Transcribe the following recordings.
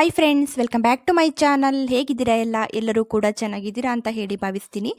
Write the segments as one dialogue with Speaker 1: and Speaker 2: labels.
Speaker 1: Hi friends welcome back to my channel ಹೇಗಿದ್ದೀರಾ ಎಲ್ಲ? ಎಲ್ಲರೂ ಕೂಡ ಚೆನ್ನಾಗಿದ್ದೀರಾ ಅಂತ ಹೇಳಿ ಭಾವಿಸ್ತೀನಿ.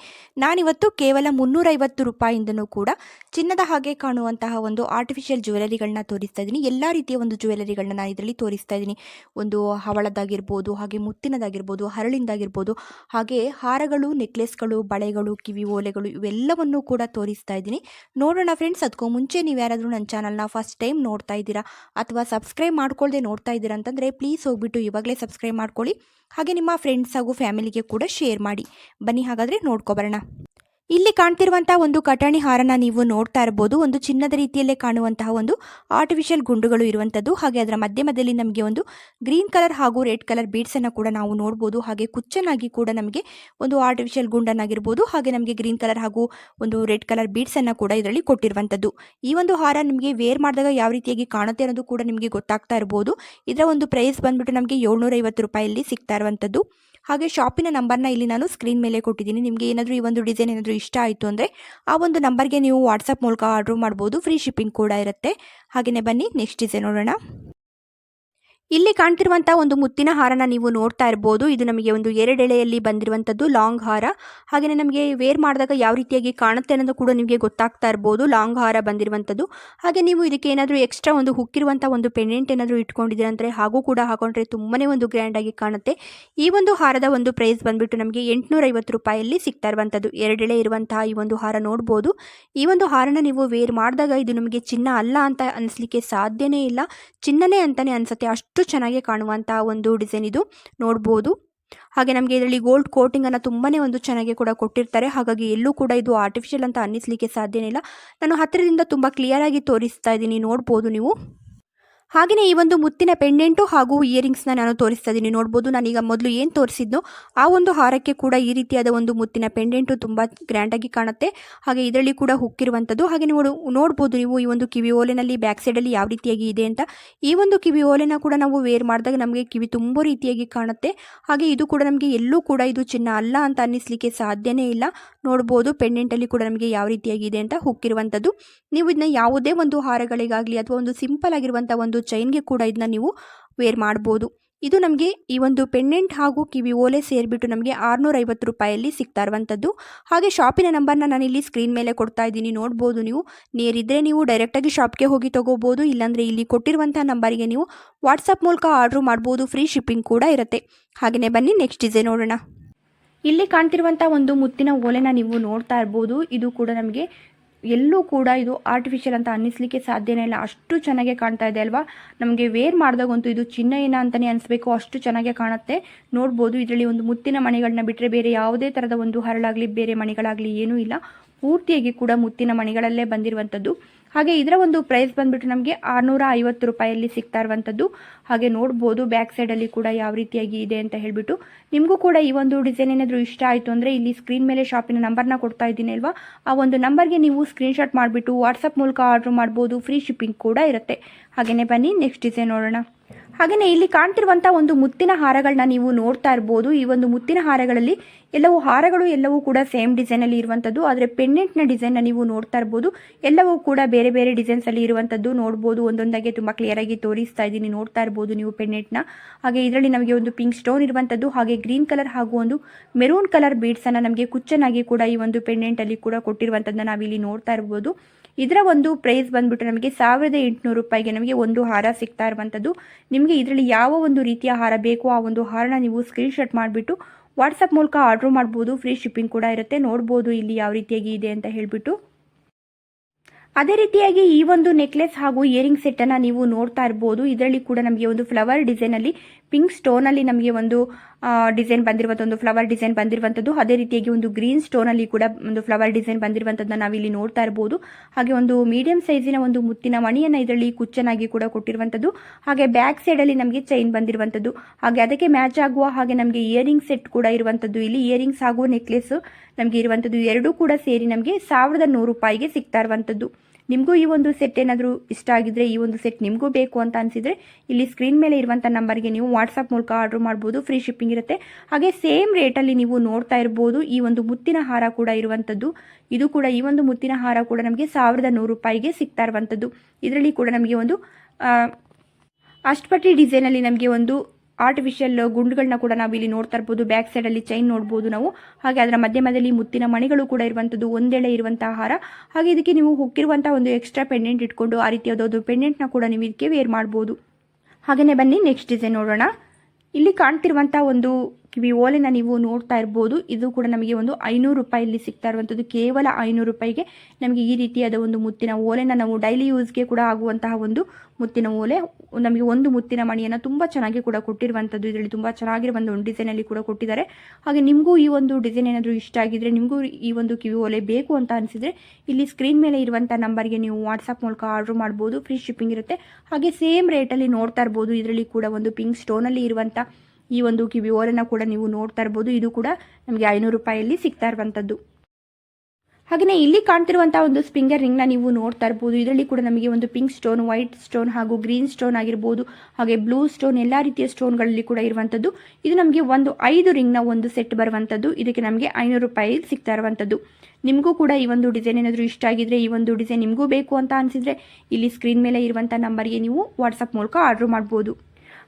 Speaker 1: ನಾನಿವತ್ತು ಕೇವಲ ಮುನ್ನೂರೈವತ್ತು ರೂಪಾಯಿಂದನೂ ಕೂಡ ಚಿನ್ನದ ಹಾಗೆ ಕಾಣುವಂತಹ ಒಂದು ಆರ್ಟಿಫಿಷಿಯಲ್ ಜ್ಯುವೆಲರಿಗಳನ್ನ ತೋರಿಸ್ತಾ ಇದ್ದೀನಿ. ಎಲ್ಲ ರೀತಿಯ ಒಂದು ಜ್ಯುವೆಲರಿಗಳನ್ನ ನಾನು ಇದರಲ್ಲಿ ತೋರಿಸ್ತಾ ಇದ್ದೀನಿ. ಒಂದು ಹವಳದಾಗಿರ್ಬೋದು, ಹಾಗೆ ಮುತ್ತಿನದಾಗಿರ್ಬೋದು, ಹರಳಿಂದಾಗಿರ್ಬೋದು, ಹಾಗೆ ಹಾರಗಳು ನೆಕ್ಲೆಸ್ಗಳು ಬಳೆಗಳು, ಕಿವಿ ಓಲೆಗಳು ಇವೆಲ್ಲವನ್ನೂ ಕೂಡ ತೋರಿಸ್ತಾ ಇದ್ದೀನಿ. ನೋಡೋಣ ಫ್ರೆಂಡ್ಸ್ ಅದಕ್ಕೂ ಮುಂಚೆ ನೀವು ಯಾರಾದರೂ ನನ್ನ ಚಾನಲ್ನ ಫಸ್ಟ್ ಟೈಮ್ ನೋಡ್ತಾ ಇದ್ದೀರಾ ಅಥವಾ ಸಬ್ಸ್ಕ್ರೈಬ್ ಮಾಡ್ಕೊಳ್ಳದೆ ನೋಡ್ತಾ ಇದ್ದೀರಾ ಅಂತಂದರೆ ಪ್ಲೀಸ್ ಹೋಗ್ಬಿಟ್ಟು ಇವಾಗಲೇ ಸಬ್ಸ್ಕ್ರೈಬ್ ಮಾಡ್ಕೊಳ್ಳಿ. ಹಾಗೆ ನಿಮ್ಮ ಫ್ರೆಂಡ್ಸ್ ಹಾಗೂ ಫ್ಯಾಮಿಲಿಗೆ ಕೂಡ ಶೇರ್ ಮಾಡಿ. ಬನ್ನಿ ಹಾಗಾದರೆ ನೋಡ್ಕೊಬರೋಣ ಇಲ್ಲಿ ಕಾಣ್ತಿರುವಂತಹ ಒಂದು ಕಟಾಣಿ ಹಾರನ ನೀವು ನೋಡ್ತಾ ಇರಬಹುದು ಒಂದು ಚಿನ್ನದ ರೀತಿಯಲ್ಲೇ ಕಾಣುವಂತಹ ಒಂದು ಆರ್ಟಿಫಿಷಿಯಲ್ ಗುಂಡುಗಳು ಇರುವಂತದ್ದು. ಹಾಗೆ ಅದರ ಮಧ್ಯ ಮಧ್ಯದಲ್ಲಿ ನಮಗೆ ಒಂದು ಗ್ರೀನ್ ಕಲರ್ ಹಾಗೂ ರೆಡ್ ಕಲರ್ ಬೀಡ್ಸ್ ಅನ್ನು ಕೂಡ ನಾವು ನೋಡಬಹುದು ಹಾಗೆ ಕುಚ್ಚನಾಗಿ ಕೂಡ ನಮಗೆ ಒಂದು ಆರ್ಟಿಫಿಷಿಯಲ್ ಗುಂಡನ್ನಾಗಿರ್ಬೋದು. ಹಾಗೆ ನಮಗೆ ಗ್ರೀನ್ ಕಲರ್ ಹಾಗೂ ಒಂದು ರೆಡ್ ಕಲರ್ ಬೀಡ್ಸ್ ಅನ್ನು ಕೂಡ ಇದರಲ್ಲಿ ಕೊಟ್ಟಿರುವಂತದ್ದು. ಈ ಒಂದು ಹಾರ ನಿಮಗೆ ವೇರ್ ಮಾಡಿದಾಗ ಯಾವ ರೀತಿಯಾಗಿ ಕಾಣುತ್ತೆ ಅನ್ನೋದು ಕೂಡ ನಿಮಗೆ ಗೊತ್ತಾಗ್ತಾ ಇರಬಹುದು ಇದರ ಒಂದು ಪ್ರೈಸ್ ಬಂದ್ಬಿಟ್ಟು ನಮಗೆ ಏಳ್ನೂರೈವತ್ತು ರೂಪಾಯಲ್ಲಿ ಸಿಗ್ತಾ ಇರುವಂಥದ್ದು ಹಾಗೆ ಶಾಪಿನ ನಂಬರ್ನ ಇಲ್ಲಿ ನಾನು ಸ್ಕ್ರೀನ್ ಮೇಲೆ ಕೊಟ್ಟಿದ್ದೀನಿ. ನಿಮಗೆ ಏನಾದರೂ ಈ ಒಂದು ಡಿಸೈನ್ ಏನಾದರೂ ಇಷ್ಟ ಆಯಿತು ಅಂದರೆ ಆ ಒಂದು ನಂಬರ್ಗೆ ನೀವು ವಾಟ್ಸಪ್ ಮೂಲಕ ಆರ್ಡ್ರ್ ಮಾಡ್ಬೋದು. ಫ್ರೀ ಶಿಪ್ಪಿಂಗ್ ಕೂಡ ಇರುತ್ತೆ. ಹಾಗೆಯೇ ಬನ್ನಿ ನೆಕ್ಸ್ಟ್ ಡಿಸೈನ್ ನೋಡೋಣ. ಇಲ್ಲಿ ಕಾಣ್ತಿರುವಂತ ಒಂದು ಮುತ್ತಿನ ಹಾರನ ನೀವು ನೋಡ್ತಾ ಇರ್ಬೋದು. ಇದು ನಮಗೆ ಒಂದು ಎರಡೆಳೆಯಲ್ಲಿ ಬಂದಿರುವಂತದ್ದು ಲಾಂಗ್ ಹಾರ. ಹಾಗೆಯೇ ನಮಗೆ ವೇರ್ ಮಾಡಿದಾಗ ಯಾವ ರೀತಿಯಾಗಿ ಕಾಣುತ್ತೆ ಅನ್ನೋದು ಕೂಡ ನಿಮಗೆ ಗೊತ್ತಾಗ್ತಾ ಇರ್ಬೋದು. ಲಾಂಗ್ ಹಾರ ಬಂದಿರುವಂಥದ್ದು ಹಾಗೆ ನೀವು ಇದಕ್ಕೆ ಏನಾದರೂ ಎಕ್ಸ್ಟ್ರಾ ಒಂದು ಹುಕ್ಕಿರುವಂಥ ಒಂದು ಪೆಂಡೆಂಟ್ ಏನಾದರೂ ಇಟ್ಕೊಂಡಿದ್ದೀರಂದ್ರೆ ಹಾಗೂ ಕೂಡ ಹಾಕೊಂಡ್ರೆ ತುಂಬಾನೇ ಒಂದು ಗ್ರ್ಯಾಂಡಾಗಿ ಕಾಣುತ್ತೆ. ಈ ಒಂದು ಹಾರದ ಒಂದು ಪ್ರೈಸ್ ಬಂದ್ಬಿಟ್ಟು ನಮಗೆ ಎಂಟುನೂರೈವತ್ತು ರೂಪಾಯಲ್ಲಿ ಸಿಗ್ತಾ ಇರುವಂಥದ್ದು ಎರಡೆಳೆ ಇರುವಂತಹ ಈ ಒಂದು ಹಾರ ನೋಡ್ಬೋದು. ಈ ಒಂದು ಹಾರನ ನೀವು ವೇರ್ ಮಾಡಿದಾಗ ಇದು ನಮಗೆ ಚಿನ್ನ ಅಲ್ಲ ಅಂತ ಅನಿಸ್ಲಿಕ್ಕೆ ಸಾಧ್ಯನೇ ಇಲ್ಲ. ಚಿನ್ನನೇ ಅಂತಾನೆ ಅನಿಸುತ್ತೆ. ಅಷ್ಟು ಚೆನ್ನಾಗಿ ಕಾಣುವಂತಹ ಒಂದು ಡಿಸೈನ್ ಇದು. ನೋಡ್ಬೋದು. ಹಾಗೆ ನಮಗೆ ಇದರಲ್ಲಿ ಗೋಲ್ಡ್ ಕೋಟಿಂಗನ್ನು ತುಂಬಾ ಒಂದು ಚೆನ್ನಾಗಿ ಕೂಡ ಕೊಟ್ಟಿರ್ತಾರೆ. ಹಾಗಾಗಿ ಎಲ್ಲೂ ಕೂಡ ಇದು ಆರ್ಟಿಫಿಷಿಯಲ್ ಅಂತ ಅನ್ನಿಸ್ಲಿಕ್ಕೆ ಸಾಧ್ಯನೇ ಇಲ್ಲ. ನಾನು ಹತ್ತಿರದಿಂದ ತುಂಬ ಕ್ಲಿಯರಾಗಿ ತೋರಿಸ್ತಾ ಇದ್ದೀನಿ. ನೋಡ್ಬೋದು ನೀವು. ಹಾಗೆಯೇ ಈ ಒಂದು ಮುತ್ತಿನ ಪೆಂಡೆಂಟು ಹಾಗೂ ಇಯರಿಂಗ್ಸ್ನ ನಾನು ತೋರಿಸ್ತಾ ಇದ್ದೀನಿ. ನೋಡ್ಬೋದು ನಾನೀಗ ಮೊದಲು ಏನು ತೋರಿಸಿದ್ನೋ ಆ ಒಂದು ಹಾರಕ್ಕೆ ಕೂಡ ಈ ರೀತಿಯಾದ ಒಂದು ಮುತ್ತಿನ ಪೆಂಡೆಂಟು ತುಂಬ ಗ್ರ್ಯಾಂಡಾಗಿ ಕಾಣುತ್ತೆ. ಹಾಗೆ ಇದರಲ್ಲಿ ಕೂಡ ಹುಕ್ಕಿರುವಂಥದ್ದು. ಹಾಗೆ ನೀವು ನೋಡ್ಬೋದು ನೀವು ಈ ಒಂದು ಕಿವಿ ಓಲೆನಲ್ಲಿ ಬ್ಯಾಕ್ ಸೈಡಲ್ಲಿ ಯಾವ ರೀತಿಯಾಗಿ ಇದೆ ಅಂತ. ಈ ಒಂದು ಕಿವಿ ಓಲೆನ ಕೂಡ ನಾವು ವೇರ್ ಮಾಡಿದಾಗ ನಮಗೆ ಕಿವಿ ತುಂಬ ರೀತಿಯಾಗಿ ಕಾಣುತ್ತೆ. ಹಾಗೆ ಇದು ಕೂಡ ನಮಗೆ ಎಲ್ಲೂ ಕೂಡ ಇದು ಚಿನ್ನ ಅಲ್ಲ ಅಂತ ಅನ್ನಿಸ್ಲಿಕ್ಕೆ ಸಾಧ್ಯನೇ ಇಲ್ಲ. ನೋಡ್ಬೋದು ಪೆಂಡೆಂಟಲ್ಲಿ ಕೂಡ ನಮಗೆ ಯಾವ ರೀತಿಯಾಗಿ ಇದೆ ಅಂತ ಹುಕ್ಕಿರುವಂಥದ್ದು. ನೀವು ಇದನ್ನ ಯಾವುದೇ ಒಂದು ಹಾರಗಳಿಗಾಗಲಿ ಅಥವಾ ಒಂದು ಸಿಂಪಲ್ ಆಗಿರುವಂಥ ಒಂದು ಚೈನ್ಗೆ ಕೂಡ ಇದನ್ನ ನೀವು ವೇರ್ ಮಾಡ್ಬೋದು. ಇದು ನಮಗೆ ಈ ಒಂದು ಪೆಂಡೆಂಟ್ ಹಾಗೂ ಕಿವಿ ಓಲೆ ಸೇರಿಬಿಟ್ಟು ನಮಗೆ ಆರುನೂರೈವತ್ತು ರೂಪಾಯಲ್ಲಿ ಸಿಗ್ತಾ ಇರುವಂಥದ್ದು. ಹಾಗೆ ಶಾಪಿನ ನಂಬರ್ನ ನಾನು ಇಲ್ಲಿ ಸ್ಕ್ರೀನ್ ಮೇಲೆ ಕೊಡ್ತಾ ಇದ್ದೀನಿ. ನೋಡ್ಬೋದು ನೀವು. ನೇರಿದ್ರೆ ನೀವು ಡೈರೆಕ್ಟಾಗಿ ಶಾಪ್ಗೆ ಹೋಗಿ ತೊಗೋಬೋದು. ಇಲ್ಲಾಂದರೆ ಇಲ್ಲಿ ಕೊಟ್ಟಿರುವಂಥ ನಂಬರಿಗೆ ನೀವು ವಾಟ್ಸಪ್ ಮೂಲಕ ಆರ್ಡ್ರ್ ಮಾಡ್ಬೋದು. ಫ್ರೀ ಶಿಪ್ಪಿಂಗ್ ಕೂಡ ಇರುತ್ತೆ. ಹಾಗೆಯೇ ಬನ್ನಿ ನೆಕ್ಸ್ಟ್ ಡಿಸೈನ್ ನೋಡೋಣ. ಇಲ್ಲಿ ಕಾಣ್ತಿರುವಂಥ ಒಂದು ಮುತ್ತಿನ ಓಲೆನ ನೀವು ನೋಡ್ತಾ ಇರ್ಬೋದು. ಇದು ಕೂಡ ನಮಗೆ ಎಲ್ಲೂ ಕೂಡ ಇದು ಆರ್ಟಿಫಿಷಿಯಲ್ ಅಂತ ಅನ್ನಿಸ್ಲಿಕ್ಕೆ ಸಾಧ್ಯನೇ ಇಲ್ಲ. ಅಷ್ಟು ಚೆನ್ನಾಗೆ ಕಾಣ್ತಾ ಇದೆ ಅಲ್ವಾ? ನಮಗೆ ವೇರ್ ಮಾಡಿದಾಗಂತೂ ಇದು ಚಿನ್ನ ಏನ ಅಂತಲೇ ಅನಿಸ್ಬೇಕು. ಅಷ್ಟು ಚೆನ್ನಾಗೆ ಕಾಣುತ್ತೆ. ನೋಡ್ಬೋದು ಇದರಲ್ಲಿ ಒಂದು ಮುತ್ತಿನ ಮಣಿಗಳನ್ನ ಬಿಟ್ಟರೆ ಬೇರೆ ಯಾವುದೇ ಥರದ ಒಂದು ಹರಳಾಗಲಿ, ಬೇರೆ ಮಣಿಗಳಾಗಲಿ ಏನೂ ಇಲ್ಲ. ಪೂರ್ತಿಯಾಗಿ ಕೂಡ ಮುತ್ತಿನ ಮಣಿಗಳಲ್ಲೇ ಬಂದಿರುವಂಥದ್ದು. ಹಾಗೆ ಇದರ ಒಂದು ಪ್ರೈಸ್ ಬಂದ್ಬಿಟ್ಟು ನಮಗೆ ಆರುನೂರ ಐವತ್ತು ರೂಪಾಯಲ್ಲಿ ಸಿಗ್ತಾ ಇರುವಂಥದ್ದು. ಹಾಗೆ ನೋಡ್ಬೋದು ಬ್ಯಾಕ್ ಸೈಡಲ್ಲಿ ಕೂಡ ಯಾವ ರೀತಿಯಾಗಿ ಇದೆ ಅಂತ ಹೇಳಿಬಿಟ್ಟು. ನಿಮಗೂ ಕೂಡ ಈ ಒಂದು ಡಿಸೈನ್ ಏನಾದರೂ ಇಷ್ಟ ಆಯಿತು ಅಂದರೆ ಇಲ್ಲಿ ಸ್ಕ್ರೀನ್ ಮೇಲೆ ಶಾಪಿನ ನಂಬರ್ನ ಕೊಡ್ತಾ ಇದ್ದೀನಿ ಅಲ್ವಾ? ಆ ಒಂದು ನಂಬರ್ಗೆ ನೀವು ಸ್ಕ್ರೀನ್ಶಾಟ್ ಮಾಡಿಬಿಟ್ಟು ವಾಟ್ಸಪ್ ಮೂಲಕ ಆರ್ಡ್ರ್ ಮಾಡ್ಬೋದು. ಫ್ರೀ ಶಿಪ್ಪಿಂಗ್ ಕೂಡ ಇರುತ್ತೆ. ಹಾಗೆಯೇ ಬನ್ನಿ ನೆಕ್ಸ್ಟ್ ಡಿಸೈನ್ ನೋಡೋಣ. ಹಾಗೆಯೇ ಇಲ್ಲಿ ಕಾಣ್ತಿರುವಂಥ ಒಂದು ಮುತ್ತಿನ ಹಾರಗಳನ್ನ ನೀವು ನೋಡ್ತಾ ಇರ್ಬೋದು. ಈ ಒಂದು ಮುತ್ತಿನ ಹಾರಗಳಲ್ಲಿ ಎಲ್ಲವೂ ಹಾರಗಳು, ಎಲ್ಲವೂ ಕೂಡ ಸೇಮ್ ಡಿಸೈನಲ್ಲಿ ಇರುವಂಥದ್ದು ಆದರೆ ಪೆಂಡೆಂಟ್ನ ಡಿಸೈನ್ನ ನೀವು ನೋಡ್ತಾ ಇರ್ಬೋದು. ಎಲ್ಲವೂ ಕೂಡ ಬೇರೆ ಬೇರೆ ಡಿಸೈನ್ಸಲ್ಲಿ ಇರುವಂಥದ್ದು ನೋಡ್ಬೋದು. ಒಂದೊಂದಾಗೆ ತುಂಬ ಕ್ಲಿಯರಾಗಿ ತೋರಿಸ್ತಾ ಇದ್ದೀನಿ. ನೋಡ್ತಾ ಇರ್ಬೋದು ನೀವು ಪೆಂಡೆಂಟ್ನ ಹಾಗೆ ಇದರಲ್ಲಿ ನಮಗೆ ಒಂದು ಪಿಂಕ್ ಸ್ಟೋನ್ ಇರುವಂಥದ್ದು ಹಾಗೆ ಗ್ರೀನ್ ಕಲರ್ ಹಾಗೂ ಒಂದು ಮೆರೂನ್ ಕಲರ್ ಬೀಡ್ಸನ್ನು ನಮಗೆ ಕುಚ್ಚನಾಗಿ ಕೂಡ ಈ ಒಂದು ಪೆಂಡೆಂಟಲ್ಲಿ ಕೂಡ ಕೊಟ್ಟಿರುವಂಥದ್ದನ್ನ ನಾವಿಲ್ಲಿ ನೋಡ್ತಾ ಇರ್ಬೋದು. ಇದರ ಒಂದು ಪ್ರೈಸ್ ಬಂದ್ಬಿಟ್ಟು ನಮಗೆ ಸಾವಿರದ ಎಂಟುನೂರು ರೂಪಾಯಿಗೆ ನಮಗೆ ಒಂದು ಹಾರ ಸಿಗ್ತಾ ಇರುವಂಥದ್ದು. ನಿಮಗೆ ಇದರಲ್ಲಿ ಯಾವ ಒಂದು ರೀತಿಯ ಹಾರ ಬೇಕೋ ಆ ಒಂದು ಹಾರನ ನೀವು ಸ್ಕ್ರೀನ್ಶಾಟ್ ಮಾಡಿಬಿಟ್ಟು ವಾಟ್ಸಪ್ ಮೂಲಕ ಆರ್ಡ್ರ್ ಮಾಡ್ಬೋದು. ಫ್ರೀ ಶಿಪ್ಪಿಂಗ್ ಕೂಡ ಇರುತ್ತೆ. ನೋಡ್ಬೋದು ಇಲ್ಲಿ ಯಾವ ರೀತಿಯಾಗಿ ಇದೆ ಅಂತ ಹೇಳಿಬಿಟ್ಟು. ಅದೇ ರೀತಿಯಾಗಿ ಈ ಒಂದು ನೆಕ್ಲೆಸ್ ಹಾಗೂ ಇಯರಿಂಗ್ ಸೆಟ್ ಅನ್ನ ನೀವು ನೋಡ್ತಾ ಇರಬಹುದು ಇದರಲ್ಲಿ ಕೂಡ ನಮಗೆ ಒಂದು ಫ್ಲವರ್ ಡಿಸೈನ್ ಅಲ್ಲಿ ಪಿಂಕ್ ಸ್ಟೋನ್ ಅಲ್ಲಿ ನಮಗೆ ಒಂದು ಡಿಸೈನ್ ಬಂದಿರುವಂತಹ ಒಂದು ಫ್ಲವರ್ ಡಿಸೈನ್ ಬಂದಿರುವಂತದ್ದು. ಅದೇ ರೀತಿಯಾಗಿ ಒಂದು ಗ್ರೀನ್ ಸ್ಟೋನ್ ಅಲ್ಲಿ ಕೂಡ ಒಂದು ಫ್ಲವರ್ ಡಿಸೈನ್ ಬಂದಿರುವಂಥದ್ದನ್ನ ನಾವಿಲ್ಲಿ ನೋಡ್ತಾ ಇರಬಹುದು ಹಾಗೆ ಒಂದು ಮೀಡಿಯಂ ಸೈಜಿನ ಒಂದು ಮುತ್ತಿನ ಮಣಿಯನ್ನ ಇದರಲ್ಲಿ ಕುಚ್ಚನಾಗಿ ಕೂಡ ಕೊಟ್ಟಿರುವಂತದ್ದು. ಹಾಗೆ ಬ್ಯಾಕ್ ಸೈಡ್ ಅಲ್ಲಿ ನಮಗೆ ಚೈನ್ ಬಂದಿರುವಂತದ್ದು. ಹಾಗೆ ಅದಕ್ಕೆ ಮ್ಯಾಚ್ ಆಗುವ ಹಾಗೆ ನಮಗೆ ಇಯರಿಂಗ್ ಸೆಟ್ ಕೂಡ ಇರುವಂತದ್ದು. ಇಲ್ಲಿ ಇಯರಿಂಗ್ಸ್ ಹಾಗೂ ನೆಕ್ಲೆಸ್ ನಮಗೆ ಇರುವಂಥದ್ದು ಎರಡೂ ಕೂಡ ಸೇರಿ ನಮಗೆ ಸಾವಿರದ ನೂರು ರೂಪಾಯಿಗೆ ಸಿಗ್ತಾ ಇರುವಂಥದ್ದು. ನಿಮಗೂ ಈ ಒಂದು ಸೆಟ್ ಏನಾದರೂ ಇಷ್ಟ ಆಗಿದ್ರೆ, ಈ ಒಂದು ಸೆಟ್ ನಿಮಗೂ ಬೇಕು ಅಂತ ಅನಿಸಿದರೆ, ಇಲ್ಲಿ ಸ್ಕ್ರೀನ್ ಮೇಲೆ ಇರುವಂಥ ನಂಬರ್ಗೆ ನೀವು ವಾಟ್ಸಪ್ ಮೂಲಕ ಆರ್ಡರ್ ಮಾಡ್ಬೋದು ಫ್ರೀ ಶಿಪ್ಪಿಂಗ್ ಇರುತ್ತೆ. ಹಾಗೆ ಸೇಮ್ ರೇಟಲ್ಲಿ ನೀವು ನೋಡ್ತಾ ಇರ್ಬೋದು, ಈ ಒಂದು ಮುತ್ತಿನ ಹಾರ ಕೂಡ ಇರುವಂಥದ್ದು. ಇದು ಕೂಡ ಈ ಒಂದು ಮುತ್ತಿನ ಹಾರ ಕೂಡ ನಮಗೆ ಸಾವಿರದ ನೂರು ರೂಪಾಯಿಗೆ ಸಿಗ್ತಾ ಇರುವಂಥದ್ದು. ಇದರಲ್ಲಿ ಕೂಡ ನಮಗೆ ಒಂದು ಅಷ್ಟಪಟ್ಟಿ ಡಿಸೈನಲ್ಲಿ ನಮಗೆ ಒಂದು ಆರ್ಟಿಫಿಷಿಯಲ್ ಗುಂಡುಗಳನ್ನ ಕೂಡ ನಾವು ಇಲ್ಲಿ ನೋಡ್ತಾ ಇರ್ಬೋದು. ಬ್ಯಾಕ್ ಸೈಡಲ್ಲಿ ಚೈನ್ ನೋಡ್ಬೋದು ನಾವು. ಹಾಗೆ ಅದರ ಮಧ್ಯ ಮಧ್ಯದಲ್ಲಿ ಮುತ್ತಿನ ಮಣಿಗಳು ಕೂಡ ಇರುವಂಥದ್ದು, ಒಂದೆಳೆ ಇರುವಂತಹ ಹಾರ. ಹಾಗೆ ಇದಕ್ಕೆ ನೀವು ಹೊಕ್ಕಿರುವಂಥ ಒಂದು ಎಕ್ಸ್ಟ್ರಾ ಪೆಂಡೆಂಟ್ ಇಟ್ಕೊಂಡು ಆ ರೀತಿಯಾದ ಪೆಂಡೆಂಟ್ನ ಕೂಡ ನೀವು ಇದಕ್ಕೆ ವೇರ್ ಮಾಡ್ಬೋದು. ಹಾಗೆಯೇ ಬನ್ನಿ ನೆಕ್ಸ್ಟ್ ಡಿಸೈನ್ ನೋಡೋಣ. ಇಲ್ಲಿ ಕಾಣ್ತಿರುವಂತಹ ಒಂದು ಕಿವಿ ಓಲೆನ ನೀವು ನೋಡ್ತಾ ಇರ್ಬೋದು. ಇದು ಕೂಡ ನಮಗೆ ಒಂದು ಐನೂರು ರೂಪಾಯಲ್ಲಿ ಸಿಗ್ತಾ ಇರುವಂಥದ್ದು. ಕೇವಲ ಐನೂರು ರೂಪಾಯಿಗೆ ನಮಗೆ ಈ ರೀತಿಯಾದ ಒಂದು ಮುತ್ತಿನ ಓಲೆನ ನಾವು ಡೈಲಿ ಯೂಸ್ಗೆ ಕೂಡ ಆಗುವಂತಹ ಒಂದು ಮುತ್ತಿನ ಓಲೆ. ನಮಗೆ ಒಂದು ಮುತ್ತಿನ ಮಣಿಯನ್ನು ತುಂಬ ಚೆನ್ನಾಗಿ ಕೂಡ ಕೊಟ್ಟಿರುವಂಥದ್ದು. ಇದರಲ್ಲಿ ತುಂಬ ಚೆನ್ನಾಗಿರೋ ಒಂದು ಡಿಸೈನಲ್ಲಿ ಕೂಡ ಕೊಟ್ಟಿದ್ದಾರೆ. ಹಾಗೆ ನಿಮಗೂ ಈ ಒಂದು ಡಿಸೈನ್ ಏನಾದರೂ ಇಷ್ಟ ಆಗಿದ್ರೆ, ನಿಮಗೂ ಈ ಒಂದು ಕಿವಿ ಓಲೆ ಬೇಕು ಅಂತ ಅನಿಸಿದರೆ, ಇಲ್ಲಿ ಸ್ಕ್ರೀನ್ ಮೇಲೆ ಇರುವಂಥ ನಂಬರ್ಗೆ ನೀವು ವಾಟ್ಸಪ್ ಮೂಲಕ ಆರ್ಡರ್ ಮಾಡ್ಬೋದು. ಫ್ರೀ ಶಿಪ್ಪಿಂಗ್ ಇರುತ್ತೆ. ಹಾಗೆ ಸೇಮ್ ರೇಟಲ್ಲಿ ನೋಡ್ತಾ ಇರ್ಬೋದು. ಇದರಲ್ಲಿ ಕೂಡ ಒಂದು ಪಿಂಕ್ ಸ್ಟೋನಲ್ಲಿ ಇರುವಂಥ ಈ ಒಂದು ಕಿವಿ ಓಲನ್ನು ಕೂಡ ನೀವು ನೋಡ್ತಾ ಇರ್ಬೋದು. ಇದು ಕೂಡ ನಮಗೆ ಐನೂರು ರೂಪಾಯಲ್ಲಿ ಸಿಗ್ತಾ ಇರುವಂಥದ್ದು. ಹಾಗೆಯೇ ಇಲ್ಲಿ ಕಾಣ್ತಿರುವಂಥ ಒಂದು ಸ್ಪಿಂಗರ್ ರಿಂಗ್ನ ನೀವು ನೋಡ್ತಾ ಇರ್ಬೋದು. ಇದರಲ್ಲಿ ಕೂಡ ನಮಗೆ ಒಂದು ಪಿಂಕ್ ಸ್ಟೋನ್, ವೈಟ್ ಸ್ಟೋನ್ ಹಾಗೂ ಗ್ರೀನ್ ಸ್ಟೋನ್ ಆಗಿರ್ಬೋದು. ಹಾಗೆ ಬ್ಲೂ ಸ್ಟೋನ್, ಎಲ್ಲ ರೀತಿಯ ಸ್ಟೋನ್ಗಳಲ್ಲಿ ಕೂಡ ಇರುವಂಥದ್ದು. ಇದು ನಮಗೆ ಒಂದು ಐದು ರಿಂಗ್ನ ಒಂದು ಸೆಟ್ ಬರುವಂಥದ್ದು. ಇದಕ್ಕೆ ನಮಗೆ ಐನೂರು ರೂಪಾಯಿ ಸಿಗ್ತಾ ಇರುವಂಥದ್ದು. ನಿಮಗೂ ಕೂಡ ಈ ಒಂದು ಡಿಸೈನ್ ಏನಾದರೂ ಇಷ್ಟ ಆಗಿದ್ರೆ ಈ ಒಂದು ಡಿಸೈನ್ ನಿಮಗೂ ಬೇಕು ಅಂತ ಅನಿಸಿದರೆ ಇಲ್ಲಿ ಸ್ಕ್ರೀನ್ ಮೇಲೆ ಇರುವಂಥ ನಂಬರ್ಗೆ ನೀವು ವಾಟ್ಸಪ್ ಮೂಲಕ ಆರ್ಡ್ರ್ ಮಾಡ್ಬೋದು.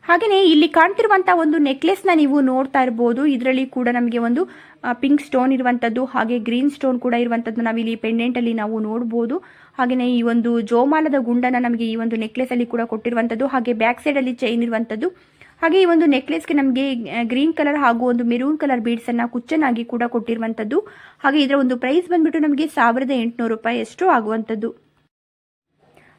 Speaker 1: ಹಾಗೆಯೇ ಇಲ್ಲಿ ಕಾಣ್ತಿರುವಂಥ ಒಂದು ನೆಕ್ಲೆಸ್ನ ನೀವು ನೋಡ್ತಾ ಇರ್ಬೋದು. ಇದರಲ್ಲಿ ಕೂಡ ನಮಗೆ ಒಂದು ಪಿಂಕ್ ಸ್ಟೋನ್ ಇರುವಂಥದ್ದು ಹಾಗೆ ಗ್ರೀನ್ ಸ್ಟೋನ್ ಕೂಡ ಇರುವಂಥದ್ದು ನಾವಿಲ್ಲಿ ಪೆಂಡೆಂಟಲ್ಲಿ ನಾವು ನೋಡ್ಬೋದು. ಹಾಗೆಯೇ ಈ ಒಂದು ಜೋಮಾಲದ ಗುಂಡನ್ನು ನಮಗೆ ಈ ಒಂದು ನೆಕ್ಲೆಸಲ್ಲಿ ಕೂಡ ಕೊಟ್ಟಿರುವಂಥದ್ದು ಹಾಗೆ ಬ್ಯಾಕ್ ಸೈಡಲ್ಲಿ ಚೈನ್ ಇರುವಂಥದ್ದು ಹಾಗೆ ಈ ಒಂದು ನೆಕ್ಲೆಸ್ಗೆ ನಮಗೆ ಗ್ರೀನ್ ಕಲರ್ ಹಾಗೂ ಒಂದು ಮೆರೂನ್ ಕಲರ್ ಬೀಡ್ಸನ್ನು ಕುಚ್ಚನಾಗಿ ಕೂಡ ಕೊಟ್ಟಿರುವಂಥದ್ದು ಹಾಗೆ ಇದರ ಒಂದು ಪ್ರೈಸ್ ಬಂದ್ಬಿಟ್ಟು ನಮಗೆ ಸಾವಿರದ ಎಂಟುನೂರು ರೂಪಾಯಿ ಎಷ್ಟು ಆಗುವಂಥದ್ದು